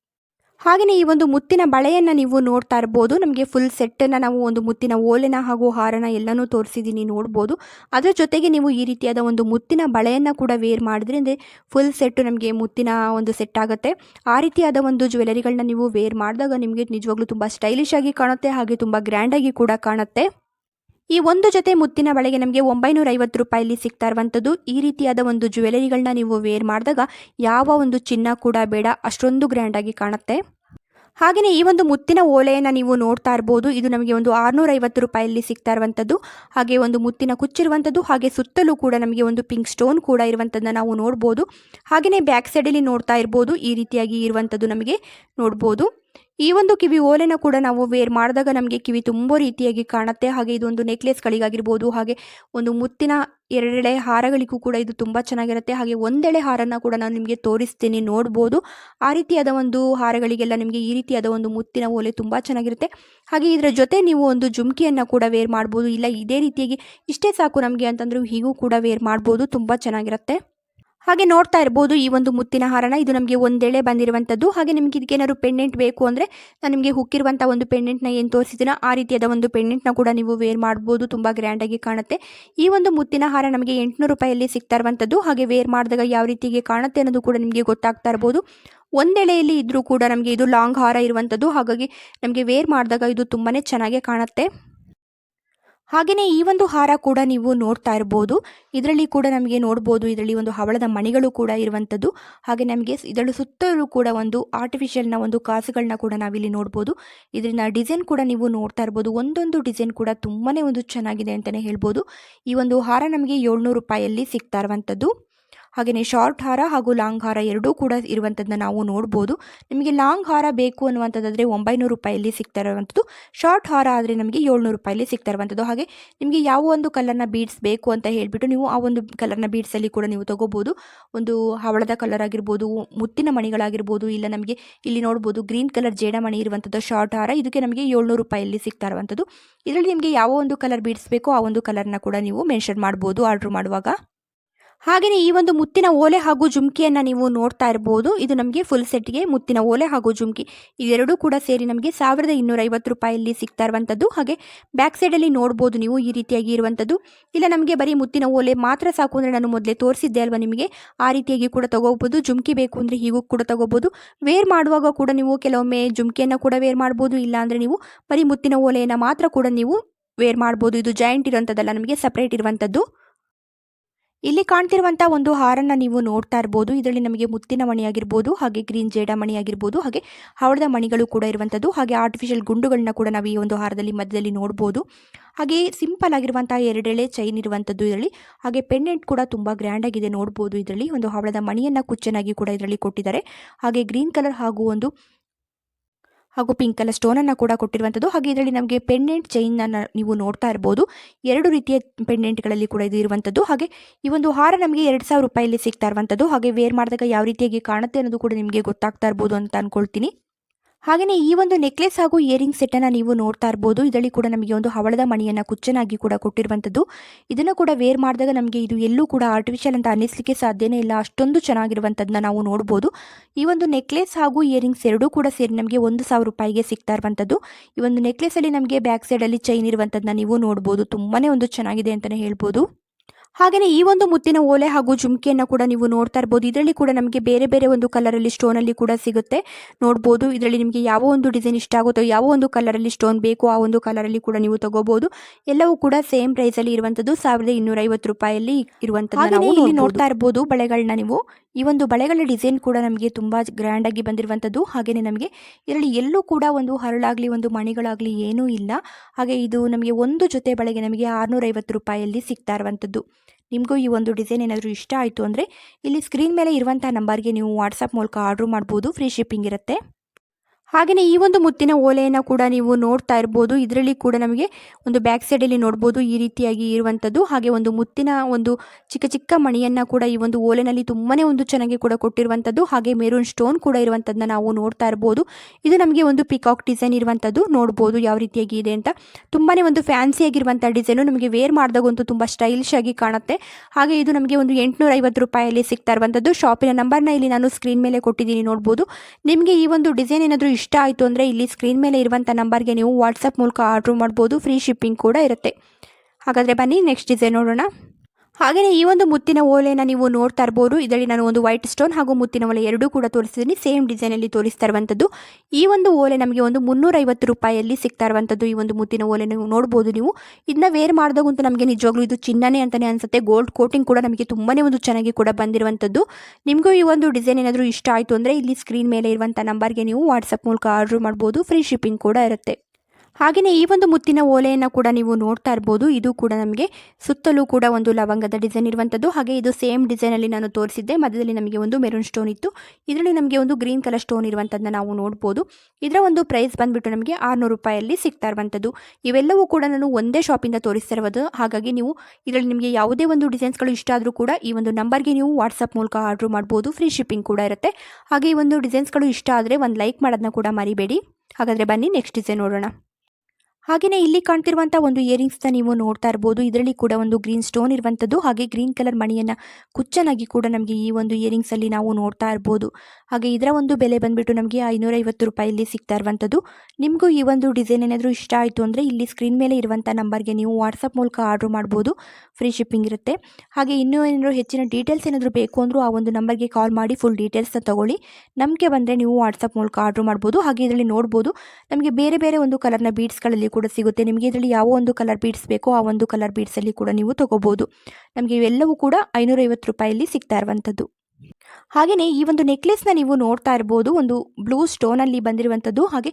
Speaker 1: ಹಾಗೆಯೇ ಈ ಒಂದು ಮುತ್ತಿನ ಬಳೆಯನ್ನು ನೀವು ನೋಡ್ತಾ ಇರ್ಬೋದು. ನಮಗೆ ಫುಲ್ ಸೆಟ್ಟನ್ನು ನಾವು ಒಂದು ಮುತ್ತಿನ ಓಲೆನ ಹಾಗೂ ಹಾರನ ಎಲ್ಲನೂ ತೋರಿಸಿದ್ದೀನಿ ನೋಡ್ಬೋದು. ಅದರ ಜೊತೆಗೆ ನೀವು ಈ ರೀತಿಯಾದ ಒಂದು ಮುತ್ತಿನ ಬಳೆಯನ್ನು ಕೂಡ ವೇರ್ ಮಾಡಿದ್ರೆ ಅಂದರೆ ಫುಲ್ ಸೆಟ್ಟು ನಮಗೆ ಮುತ್ತಿನ ಒಂದು ಸೆಟ್ ಆಗುತ್ತೆ. ಆ ರೀತಿಯಾದ ಒಂದು ಜ್ಯುವೆಲರಿಗಳನ್ನ ನೀವು ವೇರ್ ಮಾಡಿದಾಗ ನಿಮಗೆ ನಿಜವಾಗ್ಲೂ ತುಂಬ ಸ್ಟೈಲಿಶ್ ಆಗಿ ಕಾಣುತ್ತೆ, ಹಾಗೆ ತುಂಬ ಗ್ರ್ಯಾಂಡಾಗಿ ಕೂಡ ಕಾಣುತ್ತೆ. ಈ ಒಂದು ಜೊತೆ ಮುತ್ತಿನ ಬಳೆಗೆ ನಮಗೆ ಒಂಬೈನೂರ ಐವತ್ತು ರೂಪಾಯಿಲಿ ಸಿಗ್ತಾ ಇರುವಂಥದ್ದು. ಈ ರೀತಿಯಾದ ಒಂದು ಜ್ಯುವೆಲರಿಗಳನ್ನ ನೀವು ವೇರ್ ಮಾಡಿದಾಗ ಯಾವ ಒಂದು ಚಿನ್ನ ಕೂಡ ಬೇಡ, ಅಷ್ಟೊಂದು ಗ್ರ್ಯಾಂಡಾಗಿ ಕಾಣುತ್ತೆ. ಹಾಗೆಯೇ ಈ ಒಂದು ಮುತ್ತಿನ ಓಲೆಯನ್ನು ನೀವು ನೋಡ್ತಾ ಇರ್ಬೋದು. ಇದು ನಮಗೆ ಒಂದು ಆರುನೂರ ಐವತ್ತು ರೂಪಾಯಲ್ಲಿ ಸಿಗ್ತಾ ಇರುವಂಥದ್ದು. ಹಾಗೆ ಒಂದು ಮುತ್ತಿನ ಕುಚ್ಚಿರುವಂಥದ್ದು. ಹಾಗೆ ಸುತ್ತಲೂ ಕೂಡ ನಮಗೆ ಒಂದು ಪಿಂಕ್ ಸ್ಟೋನ್ ಕೂಡ ಇರುವಂಥದ್ದನ್ನ ನಾವು ನೋಡ್ಬೋದು. ಹಾಗೆಯೇ ಬ್ಯಾಕ್ ಸೈಡಲ್ಲಿ ನೋಡ್ತಾ ಇರ್ಬೋದು. ಈ ರೀತಿಯಾಗಿ ಇರುವಂಥದ್ದು ನಮಗೆ ನೋಡ್ಬೋದು. ಈ ಒಂದು ಕಿವಿ ಓಲೆನ ಕೂಡ ನಾವು ವೇರ್ ಮಾಡಿದಾಗ ನಮಗೆ ಕಿವಿ ತುಂಬ ರೀತಿಯಾಗಿ ಕಾಣುತ್ತೆ. ಹಾಗೆ ಇದೊಂದು ನೆಕ್ಲೆಸ್ಗಳಿಗಾಗಿರ್ಬೋದು ಹಾಗೆ ಒಂದು ಮುತ್ತಿನ ಎರಡೆಳೆ ಹಾರಗಳಿಗೂ ಕೂಡ ಇದು ತುಂಬ ಚೆನ್ನಾಗಿರುತ್ತೆ. ಹಾಗೆ ಒಂದೆಳೆ ಹಾರನ್ನು ಕೂಡ ನಾನು ನಿಮಗೆ ತೋರಿಸ್ತೀನಿ, ನೋಡ್ಬೋದು. ಆ ರೀತಿಯಾದ ಒಂದು ಹಾರಗಳಿಗೆಲ್ಲ ನಿಮಗೆ ಈ ರೀತಿಯಾದ ಒಂದು ಮುತ್ತಿನ ಓಲೆ ತುಂಬ ಚೆನ್ನಾಗಿರುತ್ತೆ. ಹಾಗೆ ಇದರ ಜೊತೆ ನೀವು ಒಂದು ಜುಮ್ಕಿಯನ್ನು ಕೂಡ ವೇರ್ ಮಾಡ್ಬೋದು. ಇಲ್ಲ ಇದೇ ರೀತಿಯಾಗಿ ಇಷ್ಟೇ ಸಾಕು ನಮಗೆ ಅಂತಂದರೂ ಹೀಗೂ ಕೂಡ ವೇರ್ ಮಾಡ್ಬೋದು, ತುಂಬ ಚೆನ್ನಾಗಿರುತ್ತೆ. ಹಾಗೆ ನೋಡ್ತಾ ಇರ್ಬೋದು ಈ ಒಂದು ಮುತ್ತಿನ ಹಾರನ. ಇದು ನಮಗೆ ಒಂದೆಳೆ ಬಂದಿರುವಂಥದ್ದು. ಹಾಗೆ ನಿಮಗೆ ಇದಕ್ಕೇನಾದ್ರು ಪೆಂಡೆಂಟ್ ಬೇಕು ಅಂದರೆ ನಾನು ನಿಮಗೆ ಹುಕ್ಕಿರುವಂಥ ಒಂದು ಪೆಂಡೆಂಟ್ನ ಏನು ತೋರಿಸಿದ್ದೀನೋ ಆ ರೀತಿಯಾದ ಒಂದು ಪೆಂಡೆಂಟ್ನ ಕೂಡ ನೀವು ವೇರ್ ಮಾಡ್ಬೋದು. ತುಂಬ ಗ್ರ್ಯಾಂಡಾಗಿ ಕಾಣುತ್ತೆ. ಈ ಒಂದು ಮುತ್ತಿನ ಹಾರ ನಮಗೆ ಎಂಟುನೂರು ರೂಪಾಯಲ್ಲಿ ಸಿಗ್ತಾ ಇರುವಂಥದ್ದು. ಹಾಗೆ ವೇರ್ ಮಾಡಿದಾಗ ಯಾವ ರೀತಿಗೆ ಕಾಣುತ್ತೆ ಅನ್ನೋದು ಕೂಡ ನಿಮಗೆ ಗೊತ್ತಾಗ್ತಾ ಇರ್ಬೋದು. ಒಂದೆಳೆಯಲ್ಲಿ ಇದ್ದರೂ ಕೂಡ ನಮಗೆ ಇದು ಲಾಂಗ್ ಹಾರ ಇರುವಂಥದ್ದು. ಹಾಗಾಗಿ ನಮಗೆ ವೇರ್ ಮಾಡಿದಾಗ ಇದು ತುಂಬಾ ಚೆನ್ನಾಗೇ ಕಾಣುತ್ತೆ. ಹಾಗೆಯೇ ಈ ಒಂದು ಹಾರ ಕೂಡ ನೀವು ನೋಡ್ತಾ ಇರ್ಬೋದು. ಇದರಲ್ಲಿ ಕೂಡ ನಮಗೆ ನೋಡ್ಬೋದು, ಇದರಲ್ಲಿ ಒಂದು ಹವಳದ ಮಣಿಗಳು ಕೂಡ ಇರುವಂಥದ್ದು. ಹಾಗೆ ನಮಗೆ ಇದರ ಸುತ್ತಲೂ ಕೂಡ ಒಂದು ಆರ್ಟಿಫಿಷಿಯಲ್ನ ಒಂದು ಕಾಸುಗಳನ್ನ ಕೂಡ ನಾವಿಲ್ಲಿ ನೋಡ್ಬೋದು. ಇದರಿಂದ ಡಿಸೈನ್ ಕೂಡ ನೀವು ನೋಡ್ತಾ ಇರ್ಬೋದು. ಒಂದೊಂದು ಡಿಸೈನ್ ಕೂಡ ತುಂಬಾ ಒಂದು ಚೆನ್ನಾಗಿದೆ ಅಂತಲೇ ಹೇಳ್ಬೋದು. ಈ ಒಂದು ಹಾರ ನಮಗೆ ಏಳ್ನೂರು ರೂಪಾಯಲ್ಲಿ ಸಿಗ್ತಾ ಇರುವಂಥದ್ದು. ಹಾಗೆಯೇ ಶಾರ್ಟ್ ಹಾರ ಹಾಗೂ ಲಾಂಗ್ ಹಾರ ಎರಡೂ ಕೂಡ ಇರುವಂಥದ್ದನ್ನ ನಾವು ನೋಡ್ಬೋದು. ನಿಮಗೆ ಲಾಂಗ್ ಹಾರ ಬೇಕು ಅನ್ನುವಂಥದ್ದಾದರೆ ಒಂಬೈನೂರು ರೂಪಾಯಲ್ಲಿ ಸಿಗ್ತಾ ಇರುವಂಥದ್ದು ಶಾರ್ಟ್ ಹಾರ ಆದರೆ ನಮಗೆ ಏಳ್ನೂರು ರೂಪಾಯಲ್ಲಿ ಸಿಗ್ತಾ ಇರುವಂಥದ್ದು ಹಾಗೆ ನಿಮಗೆ ಯಾವ ಒಂದು ಕಲರ್ನ ಬೀಡ್ಸ್ ಬೇಕು ಅಂತ ಹೇಳಿಬಿಟ್ಟು ನೀವು ಆ ಒಂದು ಕಲರ್ನ ಬೀಡ್ಸಲ್ಲಿ ಕೂಡ ನೀವು ತೊಗೋಬೋದು. ಒಂದು ಹವಳದ ಕಲರ್ ಆಗಿರ್ಬೋದು, ಮುತ್ತಿನ ಮಣಿಗಳಾಗಿರ್ಬೋದು, ಇಲ್ಲ ನಮಗೆ ಇಲ್ಲಿ ನೋಡ್ಬೋದು ಗ್ರೀನ್ ಕಲರ್ ಜೇಡಮಣಿ ಇರುವಂಥದ್ದು ಶಾರ್ಟ್ ಹಾರ, ಇದಕ್ಕೆ ನಮಗೆ ಏಳ್ನೂರು ರೂಪಾಯಲ್ಲಿ ಸಿಗ್ತಾ ಇರುವಂಥದ್ದು ಇದರಲ್ಲಿ ನಿಮಗೆ ಯಾವ ಒಂದು ಕಲರ್ ಬೀಡ್ಸ್ ಬೇಕೋ ಆ ಒಂದು ಕಲರ್ನ ಕೂಡ ನೀವು ಮೆನ್ಷನ್ ಮಾಡ್ಬೋದು ಆರ್ಡ್ರ್ ಮಾಡುವಾಗ. ಹಾಗೆಯೇ ಈ ಒಂದು ಮುತ್ತಿನ ಓಲೆ ಹಾಗೂ ಜುಮ್ಕಿಯನ್ನು ನೀವು ನೋಡ್ತಾ ಇರ್ಬೋದು. ಇದು ನಮಗೆ ಫುಲ್ ಸೆಟ್ಗೆ ಮುತ್ತಿನ ಓಲೆ ಹಾಗೂ ಜುಮ್ಕಿ. ಇವೆರಡೂ ಕೂಡ ಸೇರಿ ನಮಗೆ ಸಾವಿರದ ಇನ್ನೂರ ಐವತ್ತು ರೂಪಾಯಲ್ಲಿ ಸಿಗ್ತಾ ಇರುವಂಥದ್ದು ಹಾಗೆ ಬ್ಯಾಕ್ ಸೈಡಲ್ಲಿ ನೋಡ್ಬೋದು ನೀವು ಈ ರೀತಿಯಾಗಿ ಇರುವಂಥದ್ದು ಇಲ್ಲ, ನಮಗೆ ಬರೀ ಮುತ್ತಿನ ಓಲೆ ಮಾತ್ರ ಸಾಕು ಅಂದರೆ ನಾನು ಮೊದಲೇ ತೋರಿಸಿದ್ದೆ ಅಲ್ವಾ ನಿಮಗೆ? ಆ ರೀತಿಯಾಗಿ ಕೂಡ ತಗೋಬೋದು ಜುಮ್ಕಿ ಬೇಕು ಅಂದರೆ ಹೀಗೂ ಕೂಡ ತಗೋಬೋದು ವೇರ್ ಮಾಡುವಾಗ ಕೂಡ ನೀವು ಕೆಲವೊಮ್ಮೆ ಜುಮ್ಕಿಯನ್ನು ಕೂಡ ವೇರ್ ಮಾಡ್ಬೋದು. ಇಲ್ಲ ಅಂದರೆ ನೀವು ಬರೀ ಮುತ್ತಿನ ಓಲೆಯನ್ನು ಮಾತ್ರ ಕೂಡ ನೀವು ವೇರ್ ಮಾಡ್ಬೋದು. ಇದು ಜಾಯಿಂಟ್ ಇರುವಂಥದ್ದಲ್ಲ ನಮಗೆ ಸಪ್ರೇಟ್ ಇರುವಂಥದ್ದು ಇಲ್ಲಿ ಕಾಣ್ತಿರುವಂತಹ ಒಂದು ಹಾರನ್ನ ನೀವು ನೋಡ್ತಾ ಇರಬಹುದು ಇದರಲ್ಲಿ ನಮಗೆ ಮುತ್ತಿನ ಮಣಿ ಆಗಿರ್ಬೋದು ಹಾಗೆ ಗ್ರೀನ್ ಜೇಡ ಮಣಿ ಆಗಿರ್ಬೋದು ಹಾಗೆ ಹವಳದ ಮಣಿಗಳು ಕೂಡ ಇರುವಂತದ್ದು, ಹಾಗೆ ಆರ್ಟಿಫಿಷಿಯಲ್ ಗುಂಡುಗಳನ್ನ ಕೂಡ ನಾವು ಈ ಒಂದು ಹಾರದಲ್ಲಿ ಮಧ್ಯದಲ್ಲಿ ನೋಡಬಹುದು ಹಾಗೆ ಸಿಂಪಲ್ ಆಗಿರುವಂತಹ ಎರಡೆಳೆ ಚೈನ್ ಇರುವಂತದ್ದು ಇದರಲ್ಲಿ, ಹಾಗೆ ಪೆಂಡೆಂಟ್ ಕೂಡ ತುಂಬಾ ಗ್ರ್ಯಾಂಡ್ ಆಗಿದೆ ನೋಡಬಹುದು ಇದರಲ್ಲಿ. ಒಂದು ಹವಳದ ಮಣಿಯನ್ನ ಕುಚ್ಚನಾಗಿ ಕೂಡ ಇದರಲ್ಲಿ ಕೊಟ್ಟಿದ್ದಾರೆ. ಹಾಗೆ ಗ್ರೀನ್ ಕಲರ್ ಹಾಗೂ ಒಂದು ಹಾಗೂ ಪಿಂಕ್ ಕಲರ್ ಸ್ಟೋನನ್ನು ಕೂಡ ಕೊಟ್ಟಿರುವಂಥದ್ದು ಹಾಗೆ ಇದರಲ್ಲಿ ನಮಗೆ ಪೆಂಡೆಂಟ್ ಚೈನನ್ನು ನೀವು ನೋಡ್ತಾ ಇರ್ಬೋದು. ಎರಡು ರೀತಿಯ ಪೆಂಡೆಂಟ್ಗಳಲ್ಲಿ ಕೂಡ ಇದು ಇರುವಂಥದ್ದು ಹಾಗೆ ಈ ಒಂದು ಹಾರ ನಮಗೆ ಎರಡು ಸಾವಿರ ರೂಪಾಯಲ್ಲಿ ಸಿಗ್ತಾ ಇರುವಂಥದ್ದು ಹಾಗೆ ವೇರ್ ಮಾಡಿದಾಗ ಯಾವ ರೀತಿಯಾಗಿ ಕಾಣುತ್ತೆ ಅನ್ನೋದು ಕೂಡ ನಿಮಗೆ ಗೊತ್ತಾಗ್ತಾ ಇರ್ಬೋದು ಅಂತ ಅಂದ್ಕೊಳ್ತೀನಿ ಹಾಗೆಯೇ ಈ ಒಂದು ನೆಕ್ಲೆಸ್ ಹಾಗೂ ಇಯರಿಂಗ್ ಸೆಟ್ಟನ್ನು ನೀವು ನೋಡ್ತಾ ಇರ್ಬೋದು. ಇದರಲ್ಲಿ ಕೂಡ ನಮಗೆ ಒಂದು ಹವಳದ ಮಣಿಯನ್ನು ಕುಚ್ಚನಾಗಿ ಕೂಡ ಕೊಟ್ಟಿರುವಂಥದ್ದು. ಇದನ್ನು ಕೂಡ ವೇರ್ ಮಾಡಿದಾಗ ನಮಗೆ ಇದು ಎಲ್ಲೂ ಕೂಡ ಆರ್ಟಿಫಿಷಿಯಲ್ ಅಂತ ಅನ್ನಿಸ್ಲಿಕ್ಕೆ ಸಾಧ್ಯನೇ ಇಲ್ಲ. ಅಷ್ಟೊಂದು ಚೆನ್ನಾಗಿರುವಂಥದ್ದನ್ನ ನಾವು ನೋಡ್ಬೋದು. ಈ ಒಂದು ನೆಕ್ಲೆಸ್ ಹಾಗೂ ಇಯರಿಂಗ್ಸ್ ಎರಡೂ ಕೂಡ ಸೇರಿ ನಮಗೆ ಒಂದು ಸಾವಿರ ರೂಪಾಯಿಗೆ ಸಿಗ್ತಾ ಇರುವಂಥದ್ದು. ಈ ಒಂದು ನೆಕ್ಲೆಸಲ್ಲಿ ನಮಗೆ ಬ್ಯಾಕ್ ಸೈಡಲ್ಲಿ ಚೈನ್ ಇರುವಂಥದ್ದನ್ನ ನೀವು ನೋಡ್ಬೋದು. ತುಂಬಾ ಒಂದು ಚೆನ್ನಾಗಿದೆ ಅಂತಲೇ ಹೇಳ್ಬೋದು. ಹಾಗೆಯೇ ಈ ಒಂದು ಮುತ್ತಿನ ಓಲೆ ಹಾಗೂ ಜುಮ್ಕಿಯನ್ನು ಕೂಡ ನೀವು ನೋಡ್ತಾ ಇರ್ಬೋದು. ಇದರಲ್ಲಿ ಕೂಡ ನಮಗೆ ಬೇರೆ ಬೇರೆ ಒಂದು ಕಲರಲ್ಲಿ ಸ್ಟೋನಲ್ಲಿ ಕೂಡ ಸಿಗುತ್ತೆ. ನೋಡ್ಬೋದು ಇದರಲ್ಲಿ ನಿಮಗೆ ಯಾವ ಒಂದು ಡಿಸೈನ್ ಇಷ್ಟ ಆಗುತ್ತೋ ಯಾವ ಒಂದು ಕಲರಲ್ಲಿ ಸ್ಟೋನ್ ಬೇಕೋ ಆ ಒಂದು ಕಲರಲ್ಲಿ ಕೂಡ ನೀವು ತಗೋಬಹುದು ಎಲ್ಲವೂ ಕೂಡ ಸೇಮ್ ಪ್ರೈಸಲ್ಲಿ ಇರುವಂತದ್ದು ಸಾವಿರದ ಇನ್ನೂರ ಐವತ್ತು ರೂಪಾಯಲ್ಲಿ ಇರುವಂತದ್ದು ಇಲ್ಲಿ ನೋಡ್ತಾ ಇರ್ಬೋದು ಬಳೆಗಳನ್ನ ನೀವು. ಈ ಒಂದು ಬಳೆಗಳ ಡಿಸೈನ್ ಕೂಡ ನಮಗೆ ತುಂಬಾ ಗ್ರ್ಯಾಂಡ್ ಆಗಿ ಬಂದಿರುವಂತದ್ದು. ಹಾಗೆಯೇ ನಮಗೆ ಇದರಲ್ಲಿ ಎಲ್ಲೂ ಕೂಡ ಒಂದು ಹರಳಾಗಲಿ ಒಂದು ಮಣಿಗಳಾಗ್ಲಿ ಏನೂ ಇಲ್ಲ. ಹಾಗೆ ಇದು ನಮಗೆ ಒಂದು ಜೊತೆ ಬಳೆಗೆ ನಮಗೆ ಆರುನೂರೈವತ್ತು ರೂಪಾಯಲ್ಲಿ ಸಿಗ್ತಾ ಇರುವಂಥದ್ದು ನಿಮಗೂ ಈ ಒಂದು ಡಿಸೈನ್ ಏನಾದರೂ ಇಷ್ಟ ಆಯಿತು ಅಂದರೆ ಇಲ್ಲಿ ಸ್ಕ್ರೀನ್ ಮೇಲೆ ಇರುವಂಥ ನಂಬರ್ಗೆ ನೀವು ವಾಟ್ಸಪ್ ಮೂಲಕ ಆರ್ಡ್ರ್ ಮಾಡ್ಬೋದು. ಫ್ರೀ ಶಿಪ್ಪಿಂಗ್ ಇರುತ್ತೆ. ಹಾಗೆಯೇ ಈ ಒಂದು ಮುತ್ತಿನ ಓಲೆಯನ್ನು ಕೂಡ ನೀವು ನೋಡ್ತಾ ಇರ್ಬೋದು. ಇದರಲ್ಲಿ ಕೂಡ ನಮಗೆ ಒಂದು ಬ್ಯಾಕ್ ಸೈಡಲ್ಲಿ ನೋಡ್ಬೋದು ಈ ರೀತಿಯಾಗಿ ಇರುವಂಥದ್ದು ಹಾಗೆ ಒಂದು ಮುತ್ತಿನ ಒಂದು ಚಿಕ್ಕ ಚಿಕ್ಕ ಮಣಿಯನ್ನು ಕೂಡ ಈ ಒಂದು ಓಲೆನಲ್ಲಿ ತುಂಬಾ ಒಂದು ಚೆನ್ನಾಗಿ ಕೂಡ ಕೊಟ್ಟಿರುವಂಥದ್ದು ಹಾಗೆ ಮೆರೂನ್ ಸ್ಟೋನ್ ಕೂಡ ಇರುವಂಥದ್ದನ್ನ ನಾವು ನೋಡ್ತಾ ಇರ್ಬೋದು. ಇದು ನಮಗೆ ಒಂದು ಪಿಕಾಕ್ ಡಿಸೈನ್ ಇರುವಂಥದ್ದು ನೋಡ್ಬೋದು ಯಾವ ರೀತಿಯಾಗಿ ಇದೆ ಅಂತ. ತುಂಬಾ ಒಂದು ಫ್ಯಾನ್ಸಿ ಆಗಿರುವಂಥ ಡಿಸೈನು ನಮಗೆ ವೇರ್ ಮಾಡಿದಾಗಂತೂ ತುಂಬ ಸ್ಟೈಲಿಶ್ ಆಗಿ ಕಾಣುತ್ತೆ. ಹಾಗೆ ಇದು ನಮಗೆ ಒಂದು ಎಂಟುನೂರ ಐವತ್ತು ರೂಪಾಯಲ್ಲಿ ಸಿಗ್ತಾ ಇರುವಂಥದ್ದು ಶಾಪಿನ ನಂಬರ್ನ ಇಲ್ಲಿ ನಾನು ಸ್ಕ್ರೀನ್ ಮೇಲೆ ಕೊಟ್ಟಿದ್ದೀನಿ ನೋಡ್ಬೋದು. ನಿಮಗೆ ಈ ಒಂದು ಡಿಸೈನ್ ಏನಾದರೂ ಇಷ್ಟ ಆಯಿತು ಅಂದರೆ ಇಲ್ಲಿ ಸ್ಕ್ರೀನ್ ಮೇಲೆ ಇರುವಂಥ ನಂಬರ್ಗೆ ನೀವು ವಾಟ್ಸಪ್ ಮೂಲಕ ಆರ್ಡ್ರ್ ಮಾಡ್ಬೋದು. ಫ್ರೀ ಶಿಪ್ಪಿಂಗ್ ಕೂಡ ಇರುತ್ತೆ. ಹಾಗಾದರೆ ಬನ್ನಿ ನೆಕ್ಸ್ಟ್ ಡಿಸೈನ್ ನೋಡೋಣ. ಹಾಗೆಯೇ ಈ ಒಂದು ಮುತ್ತಿನ ಓಲೆನ ನೀವು ನೋಡ್ತಾ ಇರ್ಬೋದು. ಇದರಲ್ಲಿ ನಾನು ಒಂದು ವೈಟ್ ಸ್ಟೋನ್ ಹಾಗೂ ಮುತ್ತಿನ ಓಲೆ ಎರಡೂ ಕೂಡ ತೋರಿಸಿದ್ದೀನಿ. ಸೇಮ್ ಡಿಸೈನಲ್ಲಿ ತೋರಿಸ್ತಾ ಇರುವಂಥದ್ದು. ಈ ಒಂದು ಓಲೆ ನಮಗೆ ಒಂದು ಮುನ್ನೂರೈವತ್ತು ರೂಪಾಯಿಯಲ್ಲಿ ಸಿಗ್ತಾ ಇರುವಂಥದ್ದು ಈ ಒಂದು ಮುತ್ತಿನ ಓಲೆ ನೀವು ನೋಡ್ಬೋದು ನೀವು. ಇದನ್ನ ವೇರ್ ಮಾಡಿದಾಗಂತೂ ನಮಗೆ ನಿಜವಾಗ್ಲೂ ಇದು ಚಿನ್ನನೇ ಅಂತಲೇ ಅನಿಸುತ್ತೆ. ಗೋಲ್ಡ್ ಕೋಟಿಂಗ್ ಕೂಡ ನಮಗೆ ತುಂಬಾನೇ ಒಂದು ಚೆನ್ನಾಗಿ ಕೂಡ ಬಂದಿರುವಂಥದ್ದು. ನಿಮಗೂ ಈ ಒಂದು ಡಿಸೈನ್ ಏನಾದರೂ ಇಷ್ಟ ಆಯಿತು ಅಂದರೆ ಇಲ್ಲಿ ಸ್ಕ್ರೀನ್ ಮೇಲೆ ಇರುವಂಥ ನಂಬರ್ಗೆ ನೀವು ವಾಟ್ಸಪ್ ಮೂಲಕ ಆರ್ಡ್ರ್ ಮಾಡ್ಬೋದು. ಫ್ರೀ ಶಿಪ್ಪಿಂಗ್ ಕೂಡ ಇರುತ್ತೆ. ಹಾಗೆಯೇ ಈ ಒಂದು ಮುತ್ತಿನ ಓಲೆಯನ್ನು ಕೂಡ ನೀವು ನೋಡ್ತಾ ಇರ್ಬೋದು. ಇದು ಕೂಡ ನಮಗೆ ಸುತ್ತಲೂ ಕೂಡ ಒಂದು ಲವಂಗದ ಡಿಸೈನ್ ಇರುವಂಥದ್ದು ಹಾಗೆ ಇದು ಸೇಮ್ ಡಿಸೈನಲ್ಲಿ ನಾನು ತೋರಿಸಿದ್ದೆ. ಮಧ್ಯದಲ್ಲಿ ನಮಗೆ ಒಂದು ಮೆರೂನ್ ಸ್ಟೋನ್ ಇತ್ತು. ಇದರಲ್ಲಿ ನಮಗೆ ಒಂದು ಗ್ರೀನ್ ಕಲರ್ ಸ್ಟೋನ್ ಇರುವಂಥದ್ದನ್ನ ನಾವು ನೋಡ್ಬೋದು. ಇದರ ಒಂದು ಪ್ರೈಸ್ ಬಂದುಬಿಟ್ಟು ನಮಗೆ ಆರುನೂರು ರೂಪಾಯಲ್ಲಿ ಸಿಗ್ತಾ ಇರುವಂಥದ್ದು ಇವೆಲ್ಲವೂ ಕೂಡ ನಾನು ಒಂದೇ ಶಾಪಿಂದ ತೋರಿಸ್ತಿರೋದು ಹಾಗಾಗಿ ನೀವು ಇದರಲ್ಲಿ ನಿಮಗೆ ಯಾವುದೇ ಒಂದು ಡಿಸೈನ್ಸ್ಗಳು ಇಷ್ಟ ಆದರೂ ಕೂಡ ಈ ಒಂದು ನಂಬರ್ಗೆ ನೀವು ವಾಟ್ಸಪ್ ಮೂಲಕ ಆರ್ಡ್ರ್ ಮಾಡ್ಬೋದು. ಫ್ರೀ ಶಿಪ್ಪಿಂಗ್ ಕೂಡ ಇರುತ್ತೆ. ಹಾಗೆ ಈ ಒಂದು ಡಿಸೈನ್ಸ್ಗಳು ಇಷ್ಟ ಆದರೆ ಒಂದು ಲೈಕ್ ಮಾಡೋದನ್ನ ಕೂಡ ಮರಿಬೇಡಿ. ಹಾಗಾದರೆ ಬನ್ನಿ ನೆಕ್ಸ್ಟ್ ಡಿಸೈನ್ ನೋಡೋಣ. ಹಾಗೆಯೇ ಇಲ್ಲಿ ಕಾಣ್ತಿರುವಂತಹ ಒಂದು ಇಯರಿಂಗ್ಸ್ನ ನೀವು ನೋಡ್ತಾ ಇರಬಹುದು ಇದರಲ್ಲಿ ಕೂಡ ಒಂದು ಗ್ರೀನ್ ಸ್ಟೋನ್ ಇರುವಂತದ್ದು, ಹಾಗೆ ಗ್ರೀನ್ ಕಲರ್ ಮಣಿಯನ್ನ ಕುಚ್ಚನಾಗಿ ಕೂಡ ನಮಗೆ ಈ ಒಂದು ಇಯರಿಂಗ್ಸ್ ಅಲ್ಲಿ ನಾವು ನೋಡ್ತಾ ಇರಬಹುದು ಹಾಗೆ ಇದರ ಒಂದು ಬೆಲೆ ಬಂದ್ಬಿಟ್ಟು ನಮಗೆ ಐನೂರ ಐವತ್ತು ರೂಪಾಯಲ್ಲಿ ಸಿಗ್ತಾ ಇರುವಂತದ್ದು. ನಿಮಗೂ ಈ ಒಂದು ಡಿಸೈನ್ ಏನಾದರೂ ಇಷ್ಟ ಆಯಿತು ಅಂದರೆ ಇಲ್ಲಿ ಸ್ಕ್ರೀನ್ ಮೇಲೆ ಇರುವಂತಹ ನಂಬರ್ಗೆ ನೀವು ವಾಟ್ಸಪ್ ಮೂಲಕ ಆರ್ಡರ್ ಮಾಡಬಹುದು ಫ್ರೀ ಶಿಪ್ಪಿಂಗ್ ಇರುತ್ತೆ. ಹಾಗೆ ಇನ್ನೂ ಏನಾದರೂ ಹೆಚ್ಚಿನ ಡೀಟೇಲ್ಸ್ ಏನಾದರೂ ಬೇಕು ಅಂದರೂ ಆ ಒಂದು ನಂಬರ್ಗೆ ಕಾಲ್ ಮಾಡಿ ಫುಲ್ ಡೀಟೇಲ್ಸ್ನ ತಗೊಳ್ಳಿ. ನಮಗೆ ಬಂದರೆ ನೀವು ವಾಟ್ಸಪ್ ಮೂಲಕ ಆರ್ಡರ್ ಮಾಡ್ಬೋದು. ಹಾಗೆ ಇದರಲ್ಲಿ ನೋಡ್ಬೋದು. ನಮಗೆ ಬೇರೆ ಬೇರೆ ಒಂದು ಕಲರ್ನ ಬೀಡ್ಸ್ಗಳಲ್ಲಿ ಕೂಡ ಸಿಗುತ್ತೆ. ನಿಮಗೆ ಇದರಲ್ಲಿ ಯಾವ ಒಂದು ಕಲರ್ ಬೀಡ್ಸ್ ಬೇಕೋ ಆ ಒಂದು ಕಲರ್ ಬೀಡ್ಸಲ್ಲಿ ಕೂಡ ನೀವು ತೊಗೋಬೋದು. ನಮಗೆ ಇವೆಲ್ಲವೂ ಕೂಡ ಐನೂರೈವತ್ತು ರೂಪಾಯಲ್ಲಿ ಸಿಗ್ತಾ ಇರುವಂಥದ್ದು. ಹಾಗೆಯೇ ಈ ಒಂದು ನೆಕ್ಲೆಸ್ನ ನೀವು ನೋಡ್ತಾ ಇರ್ಬೋದು, ಒಂದು ಬ್ಲೂ ಸ್ಟೋನಲ್ಲಿ ಬಂದಿರುವಂಥದ್ದು, ಹಾಗೆ